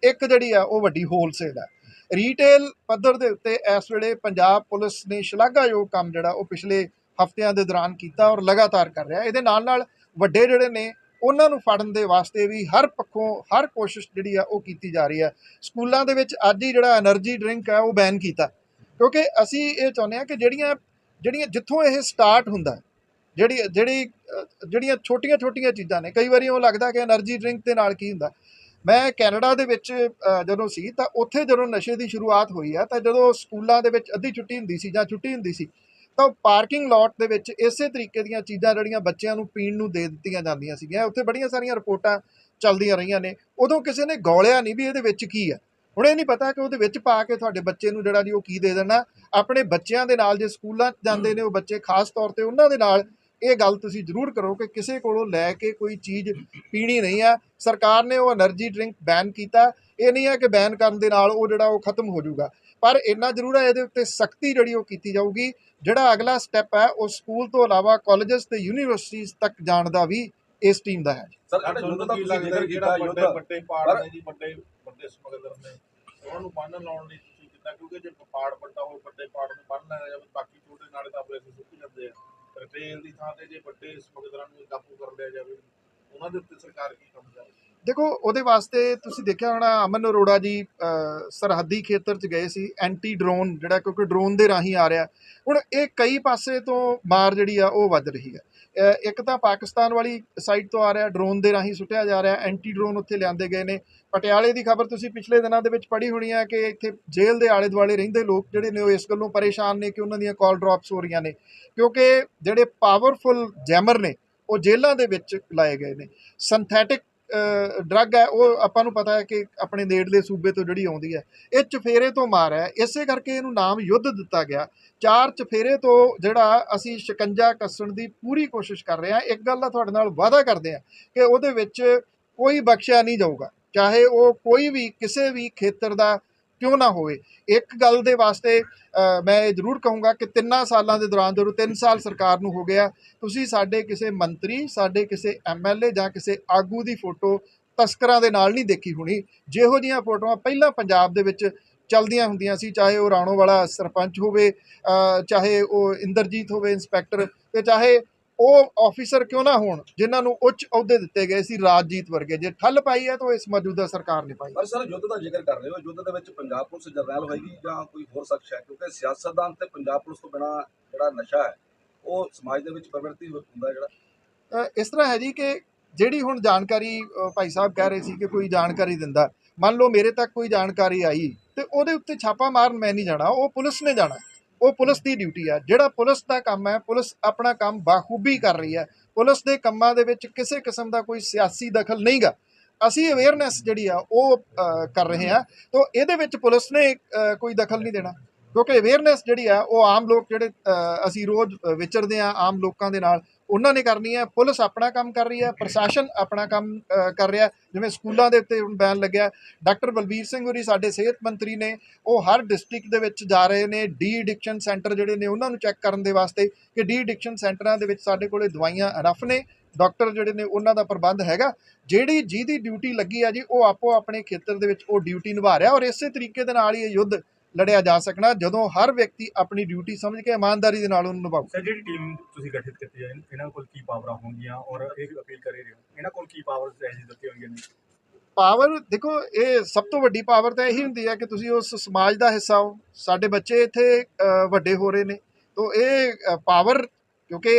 [SPEAKER 3] ਇੱਕ ਜਿਹੜੀ ਆ, ਉਹ ਵੱਡੀ ਹੋਲਸੇਲ ਹੈ ਰੀਟੇਲ ਪੱਧਰ ਦੇ ਉੱਤੇ ਇਸ ਵੇਲੇ ਪੰਜਾਬ ਪੁਲਿਸ ਨੇ ਸ਼ਲਾਘਾਯੋਗ ਕੰਮ ਜਿਹੜਾ, ਉਹ ਪਿਛਲੇ ਹਫ਼ਤਿਆਂ ਦੇ ਦੌਰਾਨ ਕੀਤਾ ਔਰ ਲਗਾਤਾਰ ਕਰ ਰਿਹਾ। ਇਹਦੇ ਨਾਲ ਨਾਲ ਵੱਡੇ ਜਿਹੜੇ ਨੇ, ਉਹਨਾਂ ਨੂੰ ਫੜਨ ਦੇ ਵਾਸਤੇ ਵੀ ਹਰ ਪੱਖੋਂ, ਹਰ ਕੋਸ਼ਿਸ਼ ਜਿਹੜੀ ਆ, ਉਹ ਕੀਤੀ ਜਾ ਰਹੀ ਹੈ ਸਕੂਲਾਂ ਦੇ ਵਿੱਚ ਅੱਜ ਹੀ ਜਿਹੜਾ એનર્ਜੀ ਡਰਿੰਕ ਹੈ ਉਹ ਬੈਨ ਕੀਤਾ। ਕਿਉਂਕਿ ਅਸੀਂ ਇਹ ਚਾਹੁੰਦੇ ਆ ਕਿ ਜਿਹੜੀਆਂ ਜਿਹੜੀਆਂ ਜਿੱਥੋਂ ਇਹ ਸਟਾਰਟ ਹੁੰਦਾ ਜਿਹੜੀ ਜਿਹੜੀ ਜਿਹੜੀਆਂ ਛੋਟੀਆਂ ਛੋਟੀਆਂ ਚੀਜ਼ਾਂ ਨੇ, ਕਈ ਵਾਰੀ ਉਹ ਲੱਗਦਾ ਕਿ એનર્ਜੀ ਡਰਿੰਕ ਦੇ ਨਾਲ ਕੀ ਹੁੰਦਾ। ਮੈਂ ਕੈਨੇਡਾ ਦੇ ਵਿੱਚ ਜਦੋਂ ਸੀ ਤਾਂ ਉੱਥੇ ਜਦੋਂ ਨਸ਼ੇ ਦੀ ਸ਼ੁਰੂਆਤ ਹੋਈ ਆ, ਤਾਂ ਜਦੋਂ ਸਕੂਲਾਂ ਦੇ ਵਿੱਚ ਅੱਧੀ ਛੁੱਟੀ ਹੁੰਦੀ ਸੀ ਜਾਂ ਛੁੱਟੀ ਹੁੰਦੀ ਸੀ, ਤਾਂ ਪਾਰਕਿੰਗ ਲਾਟ ਦੇ ਵਿੱਚ ਇਸੇ ਤਰੀਕੇ ਦੀਆਂ ਚੀਜ਼ਾਂ ਜਿਹੜੀਆਂ ਬੱਚਿਆਂ ਨੂੰ ਪੀਣ ਨੂੰ ਦੇ ਦਿੱਤੀਆਂ ਜਾਂਦੀਆਂ ਸੀਗੀਆਂ। ਉੱਥੇ ਬੜੀਆਂ ਸਾਰੀਆਂ ਰਿਪੋਰਟਾਂ ਚੱਲਦੀਆਂ ਰਹੀਆਂ ਨੇ। ਉਦੋਂ ਕਿਸੇ ਨੇ ਗੌਲਿਆ ਨਹੀਂ ਵੀ ਇਹਦੇ ਵਿੱਚ ਕੀ ਹੈ ਹੁਣ ਇਹ ਨਹੀਂ ਪਤਾ ਕਿ ਉਹਦੇ ਵਿੱਚ ਪਾ ਕੇ ਤੁਹਾਡੇ ਬੱਚੇ ਨੂੰ ਜਿਹੜਾ ਜੀ ਉਹ ਕੀ ਦੇ ਦੇਣਾ। ਆਪਣੇ ਬੱਚਿਆਂ ਦੇ ਨਾਲ ਜੇ ਸਕੂਲਾਂ 'ਚ ਜਾਂਦੇ ਨੇ ਉਹ ਬੱਚੇ ਖਾਸ ਤੌਰ ਤੇ ਉਹਨਾਂ ਦੇ ਨਾਲ ਇਹ ਗੱਲ ਤੁਸੀਂ ਜ਼ਰੂਰ ਕਰੋ ਕਿ ਕਿਸੇ ਕੋਲੋਂ ਲੈ ਕੇ ਕੋਈ ਚੀਜ਼ ਪੀਣੀ ਨਹੀਂ ਆ। ਸਰਕਾਰ ਨੇ ਉਹ એનર્ਜੀ ਡਰਿੰਕ ਬੈਨ ਕੀਤਾ। ਇਹ ਨਹੀਂ ਆ ਕਿ ਬੈਨ ਕਰਨ ਦੇ ਨਾਲ ਉਹ ਜਿਹੜਾ ਉਹ ਖਤਮ ਹੋ ਜਾਊਗਾ। ਪਰ ਇੰਨਾ ਜ਼ਰੂਰ ਹੈ ਇਹਦੇ ਉੱਤੇ ਸਖਤੀ ਜਿਹੜੀ ਉਹ ਕੀਤੀ ਜਾਊਗੀ। ਜਿਹੜਾ ਅਗਲਾ ਸਟੈਪ ਹੈ ਉਹ ਸਕੂਲ ਤੋਂ ਇਲਾਵਾ ਕਾਲਜਸ ਤੇ ਯੂਨੀਵਰਸਿਟੀਜ਼ ਤੱਕ ਜਾਣ ਦਾ ਵੀ ਇਸ ਟੀਮ ਦਾ ਹੈ
[SPEAKER 5] ਸਰ ਯੁੱਧ ਦਾ ਤੁਸੀਂ ਜ਼ਿਕਰ ਕੀਤਾ
[SPEAKER 7] ਪਾੜ ਨੇ ਜੀ ਵੱਡੇ ਵੱਡੇ ਸਮਗਲਰ ਨੇ ਉਹਨਾਂ ਨੂੰ ਬੰਨ ਲਾਉਣ ਲਈ ਤੁਸੀਂ ਕੀਤਾ ਕਿਉਂਕਿ ਜੇ ਪਾੜ ਵੱਡਾ ਹੋਵੇ, ਵੱਡੇ ਪਾੜ ਨੂੰ ਬੰਨ ਲੈਣਾ ਜਾਵੇ ਬਾਕੀ ਛੋਟੇ ਨਾਲੇ ਤਾਂ ਆਪਣੇ ਸੁੱਕ ਜਾਂਦੇ ਆ। ਰਿਟੇਲ ਦੀ ਥਾਂ ਤੇ ਜੇ ਵੱਡੇ ਸਮਗਲਰਾਂ ਨੂੰ ਕਾਬੂ ਕਰ ਲਿਆ ਜਾਵੇ, ਉਹਨਾਂ ਦੇ ਉੱਤੇ ਸਰਕਾਰ ਕੀ ਕੰਮ ਕਰੇ
[SPEAKER 3] ਦੇਖੋ, ਉਹਦੇ ਵਾਸਤੇ ਤੁਸੀਂ ਦੇਖਿਆ ਹੋਣਾ, ਅਮਨ ਅਰੋੜਾ ਜੀ ਸਰਹੱਦੀ ਖੇਤਰ 'ਚ ਗਏ ਸੀ ਐਂਟੀ ਡਰੋਨ ਜਿਹੜਾ, ਕਿਉਂਕਿ ਡਰੋਨ ਦੇ ਰਾਹੀਂ ਆ ਰਿਹਾ। ਹੁਣ ਇਹ ਕਈ ਪਾਸੇ ਤੋਂ ਮਾਰ ਜਿਹੜੀ ਆ, ਉਹ ਵੱਧ ਰਹੀ ਹੈ। ਇੱਕ ਤਾਂ ਪਾਕਿਸਤਾਨ ਵਾਲੀ ਸਾਈਡ ਤੋਂ ਆ ਰਿਹਾ ਡਰੋਨ ਦੇ ਰਾਹੀਂ ਸੁੱਟਿਆ ਜਾ ਰਿਹਾ ਐਂਟੀ ਡਰੋਨ ਉੱਥੇ ਲਿਆਂਦੇ ਗਏ ਨੇ। ਪਟਿਆਲੇ ਦੀ ਖਬਰ ਤੁਸੀਂ ਪਿਛਲੇ ਦਿਨਾਂ ਦੇ ਵਿੱਚ ਪੜ੍ਹੀ ਹੋਣੀ ਹੈ ਕਿ ਇੱਥੇ ਜੇਲ੍ਹ ਦੇ ਆਲੇ ਦੁਆਲੇ ਰਹਿੰਦੇ ਲੋਕ ਜਿਹੜੇ ਨੇ, ਉਹ ਇਸ ਗੱਲੋਂ ਪਰੇਸ਼ਾਨ ਨੇ ਕਿ ਉਹਨਾਂ ਦੀਆਂ ਕਾਲ ਡ੍ਰੌਪਸ ਹੋ ਰਹੀਆਂ ਨੇ। ਕਿਉਂਕਿ ਜਿਹੜੇ ਪਾਵਰਫੁਲ ਜੈਮਰ ਨੇ, ਉਹ ਜੇਲ੍ਹਾਂ ਦੇ ਵਿੱਚ ਲਾਏ ਗਏ ਨੇ। ਸਿੰਥੈਟਿਕ ਡਰੱਗ ਹੈ, ਉਹ ਆਪਾਂ ਨੂੰ ਪਤਾ ਹੈ ਕਿ ਆਪਣੇ ਨੇੜਲੇ ਸੂਬੇ ਤੋਂ ਜਿਹੜੀ ਆਉਂਦੀ ਹੈ, ਇਹ ਚਫੇਰੇ ਤੋਂ ਮਾਰ ਹੈ। ਇਸੇ ਕਰਕੇ ਇਹਨੂੰ ਨਾਮ ਯੁੱਧ ਦਿੱਤਾ ਗਿਆ। ਚਾਰ ਚਫੇਰੇ ਤੋਂ ਜਿਹੜਾ ਅਸੀਂ ਸ਼ਿਕੰਜਾ ਕੱਸਣ ਦੀ ਪੂਰੀ ਕੋਸ਼ਿਸ਼ ਕਰ ਰਹੇ ਹਾਂ। ਇੱਕ ਗੱਲ ਦਾ ਤੁਹਾਡੇ ਨਾਲ ਵਾਅਦਾ ਕਰਦੇ ਹਾਂ ਕਿ ਉਹਦੇ ਵਿੱਚ ਕੋਈ ਬਖਸ਼ਿਆ ਨਹੀਂ ਜਾਊਗਾ। ਚਾਹੇ ਉਹ ਕੋਈ ਵੀ, ਕਿਸੇ ਵੀ ਖੇਤਰ ਦਾ ਕਿਉਂ ਨਾ ਹੋਵੇ? ਇੱਕ ਗੱਲ ਦੇ ਵਾਸਤੇ ਮੈਂ ਇਹ ਜ਼ਰੂਰ ਕਹੂੰਗਾ ਕਿ ਤਿੰਨਾਂ ਸਾਲਾਂ ਦੇ ਦੌਰਾਨ ਜਦੋਂ 3 ਸਾਲ ਸਰਕਾਰ ਨੂੰ ਹੋ ਗਿਆ, ਤੁਸੀਂ ਸਾਡੇ ਕਿਸੇ ਮੰਤਰੀ, ਸਾਡੇ ਕਿਸੇ ਐਮਐਲਏ ਜਾਂ ਕਿਸੇ ਆਗੂ ਦੀ ਫੋਟੋ ਤਸਕਰਾਂ ਦੇ ਨਾਲ ਨਹੀਂ ਦੇਖੀ ਹੋਣੀ। ਜਿਹੋ ਜੀਆਂ ਫੋਟੋਆਂ ਪਹਿਲਾਂ ਪੰਜਾਬ ਦੇ ਵਿੱਚ ਚਲਦੀਆਂ ਹੁੰਦੀਆਂ ਸੀ, ਚਾਹੇ ਉਹ ਰਾਣੋ ਵਾਲਾ ਸਰਪੰਚ ਹੋਵੇ ਚਾਹੇ ਉਹ ਇੰਦਰਜੀਤ ਹੋਵੇ ਇੰਸਪੈਕਟਰ ਤੇ ਚਾਹੇ ਉਹ ਆਫੀਸਰ ਕਿਉਂ ਨਾ ਹੋਣ ਜਿਨ੍ਹਾਂ ਨੂੰ ਉੱਚ ਅਹੁਦੇ ਦਿੱਤੇ ਗਏ ਸੀ ਰਾਜਜੀਤ ਵਰਗੇ। ਜੇ ਠੱਲ ਪਾਈ ਹੈ ਤਾਂ ਇਸ ਮੌਜੂਦਾ ਸਰਕਾਰ ਨੇ ਪਾਈ।
[SPEAKER 8] ਪਰ ਸਰ ਯੁੱਧ ਦਾ ਜ਼ਿਕਰ ਕਰ ਰਹੇ ਹੋ। ਯੁੱਧ ਦੇ ਵਿੱਚ ਪੰਜਾਬ ਪੁਲਿਸ ਜਰਨੈਲ ਹੋਏਗੀ ਜਾਂ ਕੋਈ ਹੋਰ ਸ਼ਖਸ ਹੈ? ਕਿਉਂਕਿ ਸਿਆਸਤਦਾਨ ਤੇ ਪੰਜਾਬ ਪੁਲਿਸ ਤੋਂ ਬਿਨਾ ਜਿਹੜਾ ਨਸ਼ਾ ਹੈ ਉਹ ਸਮਾਜ ਦੇ ਵਿੱਚ ਪ੍ਰਵਿਰਤੀ ਹੁੰਦਾ ਜਿਹੜਾ।
[SPEAKER 3] ਇਸ ਤਰ੍ਹਾਂ ਹੈ ਜੀ ਕਿ ਜਿਹੜੀ ਹੁਣ ਜਾਣਕਾਰੀ ਭਾਈ ਸਾਹਿਬ ਕਹਿ ਰਹੇ ਸੀ ਕਿ ਕੋਈ ਜਾਣਕਾਰੀ ਦਿੰਦਾ। ਮੰਨ ਲਓ ਮੇਰੇ ਤੱਕ ਕੋਈ ਜਾਣਕਾਰੀ ਆਈ ਤੇ ਉਹਦੇ ਉੱਤੇ ਛਾਪਾ ਮਾਰਨ ਮੈਂ ਨਹੀਂ ਜਾਣਾ ਉਹ ਪੁਲਿਸ ਨੇ ਜਾਣਾ। ਉਹ ਪੁਲਿਸ ਦੀ ਡਿਊਟੀ ਆ। ਜਿਹੜਾ ਪੁਲਿਸ ਦਾ ਕੰਮ ਹੈ, ਪੁਲਿਸ ਆਪਣਾ ਕੰਮ ਬਾਖੂਬੀ ਕਰ ਰਹੀ ਹੈ। ਪੁਲਿਸ ਦੇ ਕੰਮਾਂ ਦੇ ਵਿੱਚ ਕਿਸੇ ਕਿਸਮ ਦਾ ਕੋਈ ਸਿਆਸੀ ਦਖਲ ਨਹੀਂਗਾ। ਅਸੀਂ ਅਵੇਅਰਨੈਸ ਜਿਹੜੀ ਆ, ਉਹ ਕਰ ਰਹੇ ਹਾਂ। ਤਾਂ ਇਹਦੇ ਵਿੱਚ ਪੁਲਿਸ ਨੇ ਕੋਈ ਦਖਲ ਨਹੀਂ ਦੇਣਾ। ਕਿਉਂਕਿ ਅਵੇਅਰਨੈਸ ਜਿਹੜੀ ਆ, ਉਹ ਆਮ ਲੋਕ ਜਿਹੜੇ ਅਸੀਂ ਰੋਜ਼ ਵਿਚਰਦੇ ਆ ਆਮ ਲੋਕਾਂ ਦੇ ਨਾਲ ਉਹਨਾਂ ਨੇ ਕਰਨੀ ਹੈ, ਪੁਲਿਸ ਆਪਣਾ ਕੰਮ ਕਰ ਰਹੀ ਹੈ, ਪ੍ਰਸ਼ਾਸਨ ਆਪਣਾ ਕੰਮ ਕਰ ਰਿਹਾ ਜਿਵੇਂ ਸਕੂਲਾਂ ਦੇ ਉੱਤੇ ਹੁਣ ਬੈਨ ਲੱਗਿਆ, ਡਾਕਟਰ ਬਲਬੀਰ ਸਿੰਘ ਹੋਰੀ ਸਾਡੇ ਸਿਹਤ ਮੰਤਰੀ ਨੇ, ਉਹ ਹਰ ਡਿਸਟ੍ਰਿਕਟ ਦੇ ਵਿੱਚ ਜਾ ਰਹੇ ਨੇ ਡੀ ਐਡਿਕਸ਼ਨ ਸੈਂਟਰ ਜਿਹੜੇ ਨੇ ਉਹਨਾਂ ਨੂੰ ਚੈੱਕ ਕਰਨ ਦੇ ਵਾਸਤੇ ਕਿ ਡੀ ਐਡਿਕਸ਼ਨ ਸੈਂਟਰਾਂ ਦੇ ਵਿੱਚ ਸਾਡੇ ਕੋਲੇ ਦਵਾਈਆਂ ਅਨਫ ਨੇ, ਡਾਕਟਰ ਜਿਹੜੇ ਨੇ ਉਹਨਾਂ ਦਾ ਪ੍ਰਬੰਧ ਹੈਗਾ। ਜਿਹੜੀ ਜਿਹਦੀ ਡਿਊਟੀ ਲੱਗੀ ਆ ਜੀ, ਉਹ ਆਪੋ ਆਪਣੇ ਖੇਤਰ ਦੇ ਵਿੱਚ ਉਹ ਡਿਊਟੀ ਨਿਭਾ ਰਿਹਾ ਔਰ ਇਸੇ ਤਰੀਕੇ ਦੇ ਨਾਲ ਹੀ ਇਹ ਯੁੱਧ ਲੜਿਆ ਜਾ ਸਕਣਾ ਜਦੋਂ ਹਰ ਵਿਅਕਤੀ ਆਪਣੀ ਡਿਊਟੀ ਸਮਝ ਕੇ ਇਮਾਨਦਾਰੀ ਦੇ ਨਾਲ ਉਹਨੂੰ ਨਿਭਾਊ।
[SPEAKER 6] ਸਰ ਜਿਹੜੀ ਟੀਮ ਤੁਸੀਂ ਗਠਿਤ ਕੀਤੀ ਹੈ ਇਹਨਾਂ ਕੋਲ ਕੀ ਪਾਵਰਾਂ ਹੋਣਗੀਆਂ ਔਰ ਇਹ ਅਪੀਲ ਕਰ ਰਹੇ ਹੋ ਇਹਨਾਂ ਕੋਲ ਕੀ ਪਾਵਰਸ ਐਸੀ ਦਿੱਤੀ ਹੋਣਗੀਆਂ ਨੇ?
[SPEAKER 3] ਪਾਵਰ ਦੇਖੋ ਇਹ ਸਭ ਤੋਂ ਵੱਡੀ ਪਾਵਰ ਤਾਂ ਇਹੀ ਹੁੰਦੀ ਹੈ ਕਿ ਤੁਸੀਂ ਉਸ ਸਮਾਜ ਦਾ ਹਿੱਸਾ ਹੋ। ਸਾਡੇ ਬੱਚੇ ਇੱਥੇ ਵੱਡੇ ਹੋ ਰਹੇ ਨੇ। ਤੋਂ ਇਹ ਪਾਵਰ ਕਿਉਂਕਿ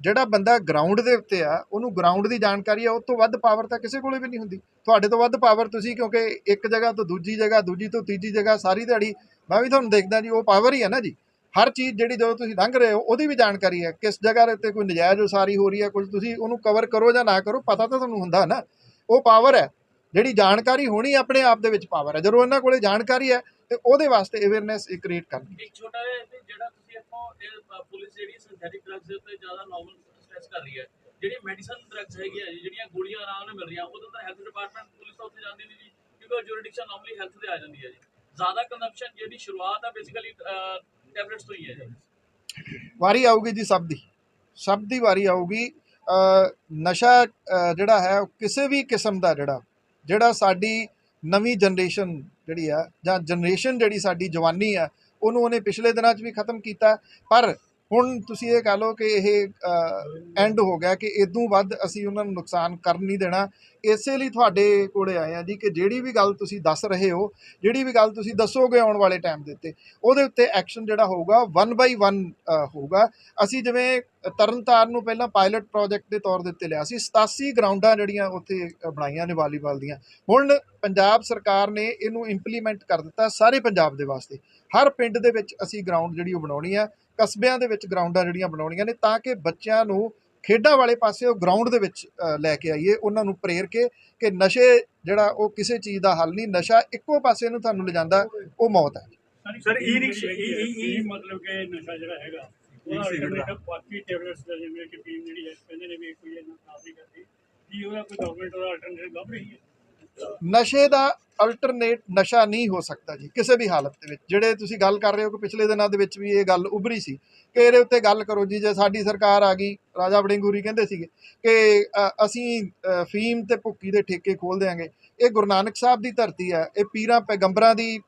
[SPEAKER 3] ਜਿਹੜਾ ਬੰਦਾ ਗਰਾਊਂਡ ਦੇ ਉੱਤੇ ਆ, ਉਹਨੂੰ ਗਰਾਊਂਡ ਦੀ ਜਾਣਕਾਰੀ ਆ, ਉਹ ਤੋਂ ਵੱਧ ਪਾਵਰ ਤਾਂ ਕਿਸੇ ਕੋਲੇ ਵੀ ਨਹੀਂ ਹੁੰਦੀ। ਤੁਹਾਡੇ ਤੋਂ ਵੱਧ ਪਾਵਰ ਤੁਸੀਂ, ਕਿਉਂਕਿ ਇੱਕ ਜਗ੍ਹਾ ਤੋਂ ਦੂਜੀ ਜਗ੍ਹਾ, ਦੂਜੀ ਤੋਂ ਤੀਜੀ ਜਗ੍ਹਾ, ਸਾਰੀ ਦਿਹਾੜੀ ਮੈਂ ਵੀ ਤੁਹਾਨੂੰ ਦੇਖਦਾ ਜੀ, ਉਹ ਪਾਵਰ ਹੀ ਹੈ ਨਾ ਜੀ। ਹਰ ਚੀਜ਼ ਜਿਹੜੀ ਜਦੋਂ ਤੁਸੀਂ ਲੰਘ ਰਹੇ ਹੋ, ਉਹਦੀ ਵੀ ਜਾਣਕਾਰੀ ਹੈ। ਕਿਸ ਜਗ੍ਹਾ ਦੇ ਉੱਤੇ ਕੋਈ ਨਜਾਇਜ਼ ਉਸਾਰੀ ਹੋ ਰਹੀ ਹੈ, ਕੁਝ ਤੁਸੀਂ ਉਹਨੂੰ ਕਵਰ ਕਰੋ ਜਾਂ ਨਾ ਕਰੋ, ਪਤਾ ਤਾਂ ਤੁਹਾਨੂੰ ਹੁੰਦਾ ਨਾ। ਉਹ ਪਾਵਰ ਹੈ। ਜਿਹੜੀ ਜਾਣਕਾਰੀ ਹੋਣੀ ਆਪਣੇ ਆਪ ਦੇ ਵਿੱਚ ਪਾਵਰ ਹੈ। ਜਦੋਂ ਇਹਨਾਂ ਕੋਲੇ ਜਾਣਕਾਰੀ ਹੈ ਤੇ ਉਹਦੇ ਵਾਸਤੇ ਅਵੇਅਰਨੈਸ ਕ੍ਰੀਏਟ ਕਰਨੀ
[SPEAKER 9] ਇੱਕ ਛੋਟਾ ਜਿਹਾ ਜਿਹੜਾ ਤੁਸੀਂ ਇੱਥੋਂ ਪੁਲਿਸ ਜਿਹੜੀ ਸਿੰਥੈਟਿਕ ਡਰੱਗਸ ਦੇ ਉੱਤੇ ਜ਼ਿਆਦਾ ਨੋਵਲ ਸਟ੍ਰੈਸ ਕਰ ਰਹੀ ਹੈ ਜਿਹੜੀ ਮੈਡੀਸਨ ਡਰੱਗਸ ਹੈਗੀਆਂ ਜੀ ਜਿਹੜੀਆਂ ਗੋਲੀਆਂ ਆਰਾਮ ਨਾਲ ਮਿਲ ਰਹੀਆਂ ਉਦੋਂ ਤਾਂ ਹੈਲਥ ਡਿਪਾਰਟਮੈਂਟ ਪੁਲਿਸ ਤਾਂ ਉੱਥੇ ਜਾਂਦੀ ਨਹੀਂ ਜੀ ਕਿਉਂਕਿ ਜੁਰਿਡਿਕਸ਼ਨ ਨਾਰਮਲੀ ਹੈਲਥ ਦੇ ਆ ਜਾਂਦੀ ਹੈ ਜੀ। ਜ਼ਿਆਦਾ ਕੰਜ਼ੰਪਸ਼ਨ ਜਿਹੜੀ ਸ਼ੁਰੂਆਤ ਆ ਬੇਸਿਕਲੀ ਟੈਬਲੇਟਸ ਤੋਂ ਹੀ ਹੈ ਜੀ।
[SPEAKER 3] ਵਾਰੀ ਆਊਗੀ ਜੀ ਸਭ ਦੀ। ਸਭ ਦੀ ਵਾਰੀ ਆਊਗੀ। ਅ, ਨਸ਼ਾ ਅ, ਜਿਹੜਾ ਹੈ ਉਹ ਕਿਸੇ ਵੀ ਕਿਸਮ ਦਾ ਜਿਹੜਾ ਜਿਹੜਾ ਸਾਡੀ ਨਵੀਂ ਜਨਰੇਸ਼ਨ ਜਿਹੜੀ ਆ, ਜਾਂ ਜਨਰੇਸ਼ਨ ਜਿਹੜੀ ਸਾਡੀ ਜਵਾਨੀ ਆ, ਉਹਨੂੰ ਉਹਨੇ ਪਿਛਲੇ ਦਿਨਾਂ 'ਚ ਵੀ ਖਤਮ ਕੀਤਾ। ਪਰ ਹੁਣ ਤੁਸੀਂ ਇਹ ਕਹ ਲਓ ਕਿ ਇਹ ਐਂਡ ਹੋ ਗਿਆ ਕਿ ਇਦੋਂ ਵੱਧ ਅਸੀਂ ਉਹਨਾਂ ਨੂੰ ਨੁਕਸਾਨ ਕਰਨ ਨਹੀਂ ਦੇਣਾ। ਇਸੇ ਲਈ ਤੁਹਾਡੇ ਕੋਲੇ ਆਏ ਆ ਜੀ ਕਿ ਜਿਹੜੀ ਵੀ ਗੱਲ ਤੁਸੀਂ ਦੱਸ ਰਹੇ ਹੋ, ਜਿਹੜੀ ਵੀ ਗੱਲ ਤੁਸੀਂ ਦੱਸੋਗੇ ਆਉਣ ਵਾਲੇ ਟਾਈਮ ਦੇ ਉੱਤੇ, ਉਹਦੇ ਉੱਤੇ ਐਕਸ਼ਨ ਜਿਹੜਾ ਹੋਊਗਾ ਵਨ ਬਾਈ ਵਨ ਹੋਊਗਾ। ਅਸੀਂ ਜਿਵੇਂ ਤਰਨਤਾਰਨ ਨੂੰ ਪਹਿਲਾਂ ਪਾਇਲਟ ਪ੍ਰੋਜੈਕਟ ਦੇ ਤੌਰ ਦੇ ਉੱਤੇ ਲਿਆ ਸੀ 87 ਗਰਾਊਂਡਾਂ ਜਿਹੜੀਆਂ ਉੱਥੇ ਬਣਾਈਆਂ ਨੇ ਵਾਲੀਬਾਲ ਦੀਆਂ। ਹੁਣ ਪੰਜਾਬ ਸਰਕਾਰ ਨੇ ਇਹਨੂੰ ਇੰਪਲੀਮੈਂਟ ਕਰ ਦਿੱਤਾ ਸਾਰੇ ਪੰਜਾਬ ਦੇ ਵਾਸਤੇ। ਹਰ ਪਿੰਡ ਦੇ ਵਿੱਚ ਅਸੀਂ ਗਰਾਊਂਡ ਜਿਹੜੀ ਉਹ ਬਣਾਉਣੀ ਆ, ਕਸਬਿਆਂ ਦੇ ਵਿੱਚ ਗਰਾਊਂਡਾਂ ਜਿਹੜੀਆਂ ਬਣਾਉਣੀਆਂ ਨੇ ਤਾਂ ਕਿ ਬੱਚਿਆਂ ਨੂੰ ਖੇਡਾਂ ਵਾਲੇ ਪਾਸੇ ਉਹ ਗਰਾਊਂਡ ਦੇ ਵਿੱਚ ਅ, ਲੈ ਕੇ ਆਈਏ ਉਹਨਾਂ ਨੂੰ ਪ੍ਰੇਰ ਕੇ ਕਿ ਨਸ਼ੇ ਜਿਹੜਾ ਉਹ ਕਿਸੇ ਚੀਜ਼ ਦਾ ਹੱਲ ਨਹੀਂ ਨਸ਼ਾ ਇੱਕੋ ਪਾਸੇ ਨੂੰ ਤੁਹਾਨੂੰ ਲਿਜਾਂਦਾ ਉਹ ਮੌਤ ਹੈ
[SPEAKER 6] ਸਰ ਈ ਰਿਕਸ਼ਾ ਈ ਈ
[SPEAKER 10] ਮਤਲਬ ਕਿ ਨਸ਼ਾ ਜਿਹੜਾ ਹੈਗਾ
[SPEAKER 6] ਇੱਕ
[SPEAKER 10] ਉਹਦਾ
[SPEAKER 6] ਸਿਗਰਟ ਦਾ।
[SPEAKER 10] alternative ਬਾਕੀ ਟੈਬਲੇਟਸ ਦਾ ਜਿਵੇਂ ਕਿ ਪੀਣ ਜਿਹੜੀ ਹੈ ਕਹਿੰਦੇ ਨੇ ਵੀ ਕੋਈ ਇਹਨਾਂ ਖਰਾਬ ਨਹੀਂ ਕਰਦੀ ਕੀ ਉਹਦਾ ਕੋਈ ਗਵਰਨਮੈਂਟ ਉਹਦਾ ਆਲਟਰਨੇਟਿਵ ਲੱਭ ਰਹੀ ਹੈ
[SPEAKER 3] ਨਸ਼ੇ ਦਾ ਅਲਟਰਨੇਟ ਨਸ਼ਾ ਨਹੀਂ ਹੋ ਸਕਦਾ ਜੀ, ਕਿਸੇ ਵੀ ਹਾਲਤ ਦੇ ਵਿੱਚ। ਜਿਹੜੇ ਤੁਸੀਂ ਗੱਲ ਕਰ ਰਹੇ ਹੋ ਕਿ ਪਿਛਲੇ ਦਿਨਾਂ ਦੇ ਵਿੱਚ ਵੀ ਇਹ ਗੱਲ ਉਭਰੀ ਸੀ ਕਿ ਇਹਦੇ ਉੱਤੇ ਗੱਲ ਕਰੋ ਜੀ, ਜੇ ਸਾਡੀ ਸਰਕਾਰ ਆ ਗਈ, ਰਾਜਾ ਵੜਿੰਗੂਰੀ ਕਹਿੰਦੇ ਸੀਗੇ ਕਿ ਅਸੀਂ ਫੀਮ ਤੇ ਭੁੱਕੀ ਦੇ ਠੇਕੇ ਖੋਲ ਦਿਆਂਗੇ। ਇਹ ਗੁਰੂ ਨਾਨਕ ਸਾਹਿਬ ਦੀ ਧਰਤੀ ਹੈ, ਇਹ ਪੀਰਾਂ ਪੈਗੰਬਰਾਂ ਦੀ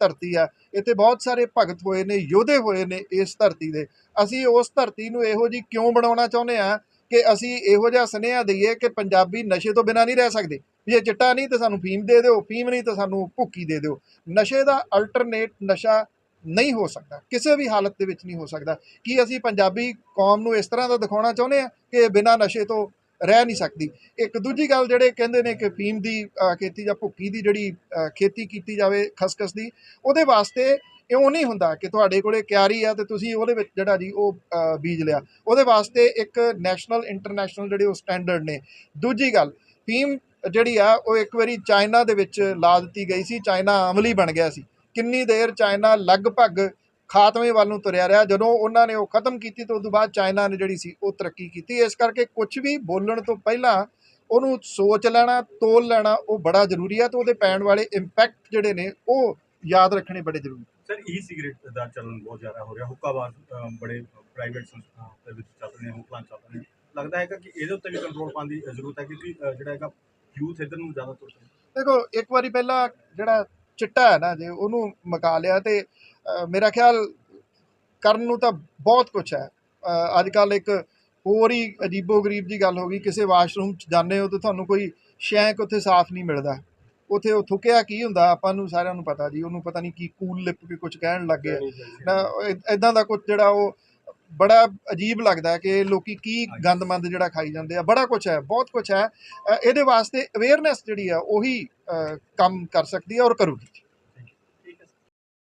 [SPEAKER 3] ਧਰਤੀ ਹੈ। ਇੱਥੇ ਬਹੁਤ ਸਾਰੇ ਭਗਤ ਹੋਏ ਨੇ, ਯੋਧੇ ਹੋਏ ਨੇ ਇਸ ਧਰਤੀ ਦੇ। ਅਸੀਂ ਉਸ ਧਰਤੀ ਨੂੰ ਇਹੋ ਜੀ ਕਿਉਂ ਬਣਾਉਣਾ ਚਾਹੁੰਦੇ ਆ ਕਿ ਅਸੀਂ ਇਹੋ ਜਿਹਾ ਸੁਨੇਹਾ ਦਈਏ ਕਿ ਪੰਜਾਬੀ ਨਸ਼ੇ ਤੋਂ ਬਿਨਾਂ ਨਹੀਂ ਰਹਿ ਸਕਦੇ? ਵੀ ਇਹ ਚਿੱਟਾ ਨਹੀਂ ਤਾਂ ਸਾਨੂੰ ਫੀਮ ਦੇ ਦਿਓ, ਫੀਮ ਨਹੀਂ ਤਾਂ ਸਾਨੂੰ ਭੁੱਕੀ ਦੇ ਦਿਓ। ਨਸ਼ੇ ਦਾ ਅਲਟਰਨੇਟ ਨਸ਼ਾ ਨਹੀਂ ਹੋ ਸਕਦਾ, ਕਿਸੇ ਵੀ ਹਾਲਤ ਦੇ ਵਿੱਚ ਨਹੀਂ ਹੋ ਸਕਦਾ। ਕੀ ਅਸੀਂ ਪੰਜਾਬੀ ਕੌਮ ਨੂੰ ਇਸ ਤਰ੍ਹਾਂ ਦਾ ਦਿਖਾਉਣਾ ਚਾਹੁੰਦੇ ਆ ਕਿ ਬਿਨਾਂ ਨਸ਼ੇ ਤੋਂ ਰਹਿ ਨਹੀਂ ਸਕਦੀ? ਇੱਕ ਦੂਜੀ ਗੱਲ ਜਿਹੜੇ ਕਹਿੰਦੇ ਨੇ ਕਿ ਫੀਮ ਦੀ ਖੇਤੀ ਜਾਂ ਭੁੱਕੀ ਦੀ ਜਿਹੜੀ ਖੇਤੀ ਕੀਤੀ ਜਾਵੇ, ਖਸਖਸ ਦੀ, ਉਹਦੇ ਵਾਸਤੇ ਇਉਂ ਨਹੀਂ ਹੁੰਦਾ ਕਿ ਤੁਹਾਡੇ ਕੋਲੇ ਕਿਆਰੀ ਆ ਤੇ ਤੁਸੀਂ ਉਹਦੇ ਵਿੱਚ ਜਿਹੜਾ ਜੀ ਉਹ ਬੀਜ ਲਿਆ। ਉਹਦੇ ਵਾਸਤੇ ਇੱਕ ਨੈਸ਼ਨਲ ਇੰਟਰਨੈਸ਼ਨਲ ਜਿਹੜੇ ਉਹ ਸਟੈਂਡਰਡ ਨੇ। ਦੂਜੀ ਗੱਲ, ਫੀਮ ਜਿਹੜੀ ਆ, ਉਹ ਇੱਕ ਵਾਰੀ ਚਾਈਨਾ ਦੇ ਵਿੱਚ ਲਾ ਦਿੱਤੀ ਗਈ ਸੀ, ਚਾਈਨਾ ਅਮਲੀ ਬਣ ਗਿਆ ਸੀ। ਕਿੰਨੀ ਦੇਰ ਚਾਈਨਾ ਲਗਭਗ ਖਾਤਮੇ ਵੱਲ ਨੂੰ ਤੁਰਿਆ ਰਿਹਾ, ਜਦੋਂ ਉਹਨਾਂ ਨੇ ਉਹ ਖਤਮ ਕੀਤੀ ਤਾਂ ਉਸ ਤੋਂ ਬਾਅਦ ਚਾਈਨਾ ਨੇ ਜਿਹੜੀ ਸੀ, ਉਹ ਤਰੱਕੀ ਕੀਤੀ। ਇਸ ਕਰਕੇ ਕੁਝ ਵੀ ਬੋਲਣ ਤੋਂ ਪਹਿਲਾਂ ਉਹਨੂੰ ਸੋਚ ਲੈਣਾ, ਤੋਲ ਲੈਣਾ, ਉਹ ਬੜਾ ਜ਼ਰੂਰੀ ਹੈ ਤੇ ਉਹਦੇ ਪੈਣ ਵਾਲੇ ਇੰਪੈਕਟ ਜਿਹੜੇ ਨੇ, ਉਹ ਯਾਦ ਰੱਖਣੇ ਬੜੇ ਜ਼ਰੂਰੀ
[SPEAKER 6] ਸਰ ਈ ਸਿਗਰਟ ਦਾ ਚੱਲਣ ਬਹੁਤ ਜ਼ਿਆਦਾ ਹੋ ਰਿਹਾ। ਹੁੱਕਾਬਾਜ਼ ਬੜੇ ਪ੍ਰਾਈਵੇਟ ਸੰਸਥਾ ਦੇ ਵਿੱਚ ਚੱਲ ਰਹੇ ਨੇ ਹੁੱਕਲਾਂ ਚੱਲ ਰਹੇ ਨੇ। ਲੱਗਦਾ ਹੈਗਾ ਕਿ ਇਹਦੇ ਉੱਤੇ ਵੀ ਕੰਟਰੋਲ ਪਾਉਣ ਦੀ ਜ਼ਰੂਰਤ ਹੈ ਕਿਉਂਕਿ ਜਿਹੜਾ ਹੈਗਾ ਯੂਥ ਇੱਧਰ ਨੂੰ ਜ਼ਿਆਦਾ ਤੁਰ ਰਿਹਾ
[SPEAKER 3] ਦੇਖੋ ਇੱਕ ਵਾਰੀ ਪਹਿਲਾਂ ਜਿਹੜਾ ਚਿੱਟਾ ਹੈ ਨਾ ਜੇ ਉਹਨੂੰ ਮਕਾ ਲਿਆ ਤੇ ਮੇਰਾ ਖਿਆਲ ਕਰਨ ਨੂੰ ਤਾਂ ਬਹੁਤ ਕੁਝ ਹੈ। ਅੱਜ ਕੱਲ ਇੱਕ ਹੋਰ ਹੀ ਅਜੀਬੋ ਗਰੀਬ ਦੀ ਗੱਲ ਹੋ ਗਈ ਕਿਸੇ ਵਾਸ਼ਰੂਮ 'ਚ ਜਾਂਦੇ ਹੋ ਤਾਂ ਤੁਹਾਨੂੰ ਕੋਈ ਸ਼ੈਂਕ ਉੱਥੇ ਸਾਫ਼ ਨਹੀਂ ਮਿਲਦਾ। ਉੱਥੇ ਉਹ ਥੁੱਕਿਆ ਕੀ ਹੁੰਦਾ ਆਪਾਂ ਨੂੰ ਸਾਰਿਆਂ ਨੂੰ ਪਤਾ ਜੀ ਉਹਨੂੰ ਪਤਾ ਨਹੀਂ ਕੀ ਕੂਲ ਲਿਪ ਕੇ ਕੁਝ ਕਹਿਣ ਲੱਗ ਗਿਆ ਨਾ ਇਦਾਂ ਦਾ ਕੁਝ ਜਿਹੜਾ ਉਹ ਬੜਾ ਅਜੀਬ ਲੱਗਦਾ ਕਿ ਲੋਕੀ ਕੀ ਗੰਦਮੰਦ ਜਿਹੜਾ ਖਾਈ ਜਾਂਦੇ ਆ ਬੜਾ ਕੁਝ ਹੈ ਬਹੁਤ ਕੁਝ ਹੈ। ਇਹਦੇ ਵਾਸਤੇ ਅਵੇਅਰਨੈਸ ਜਿਹੜੀ ਆ ਉਹੀ ਕੰਮ ਕਰ ਸਕਦੀ ਹੈ ਔਰ ਕਰੂਗੀ।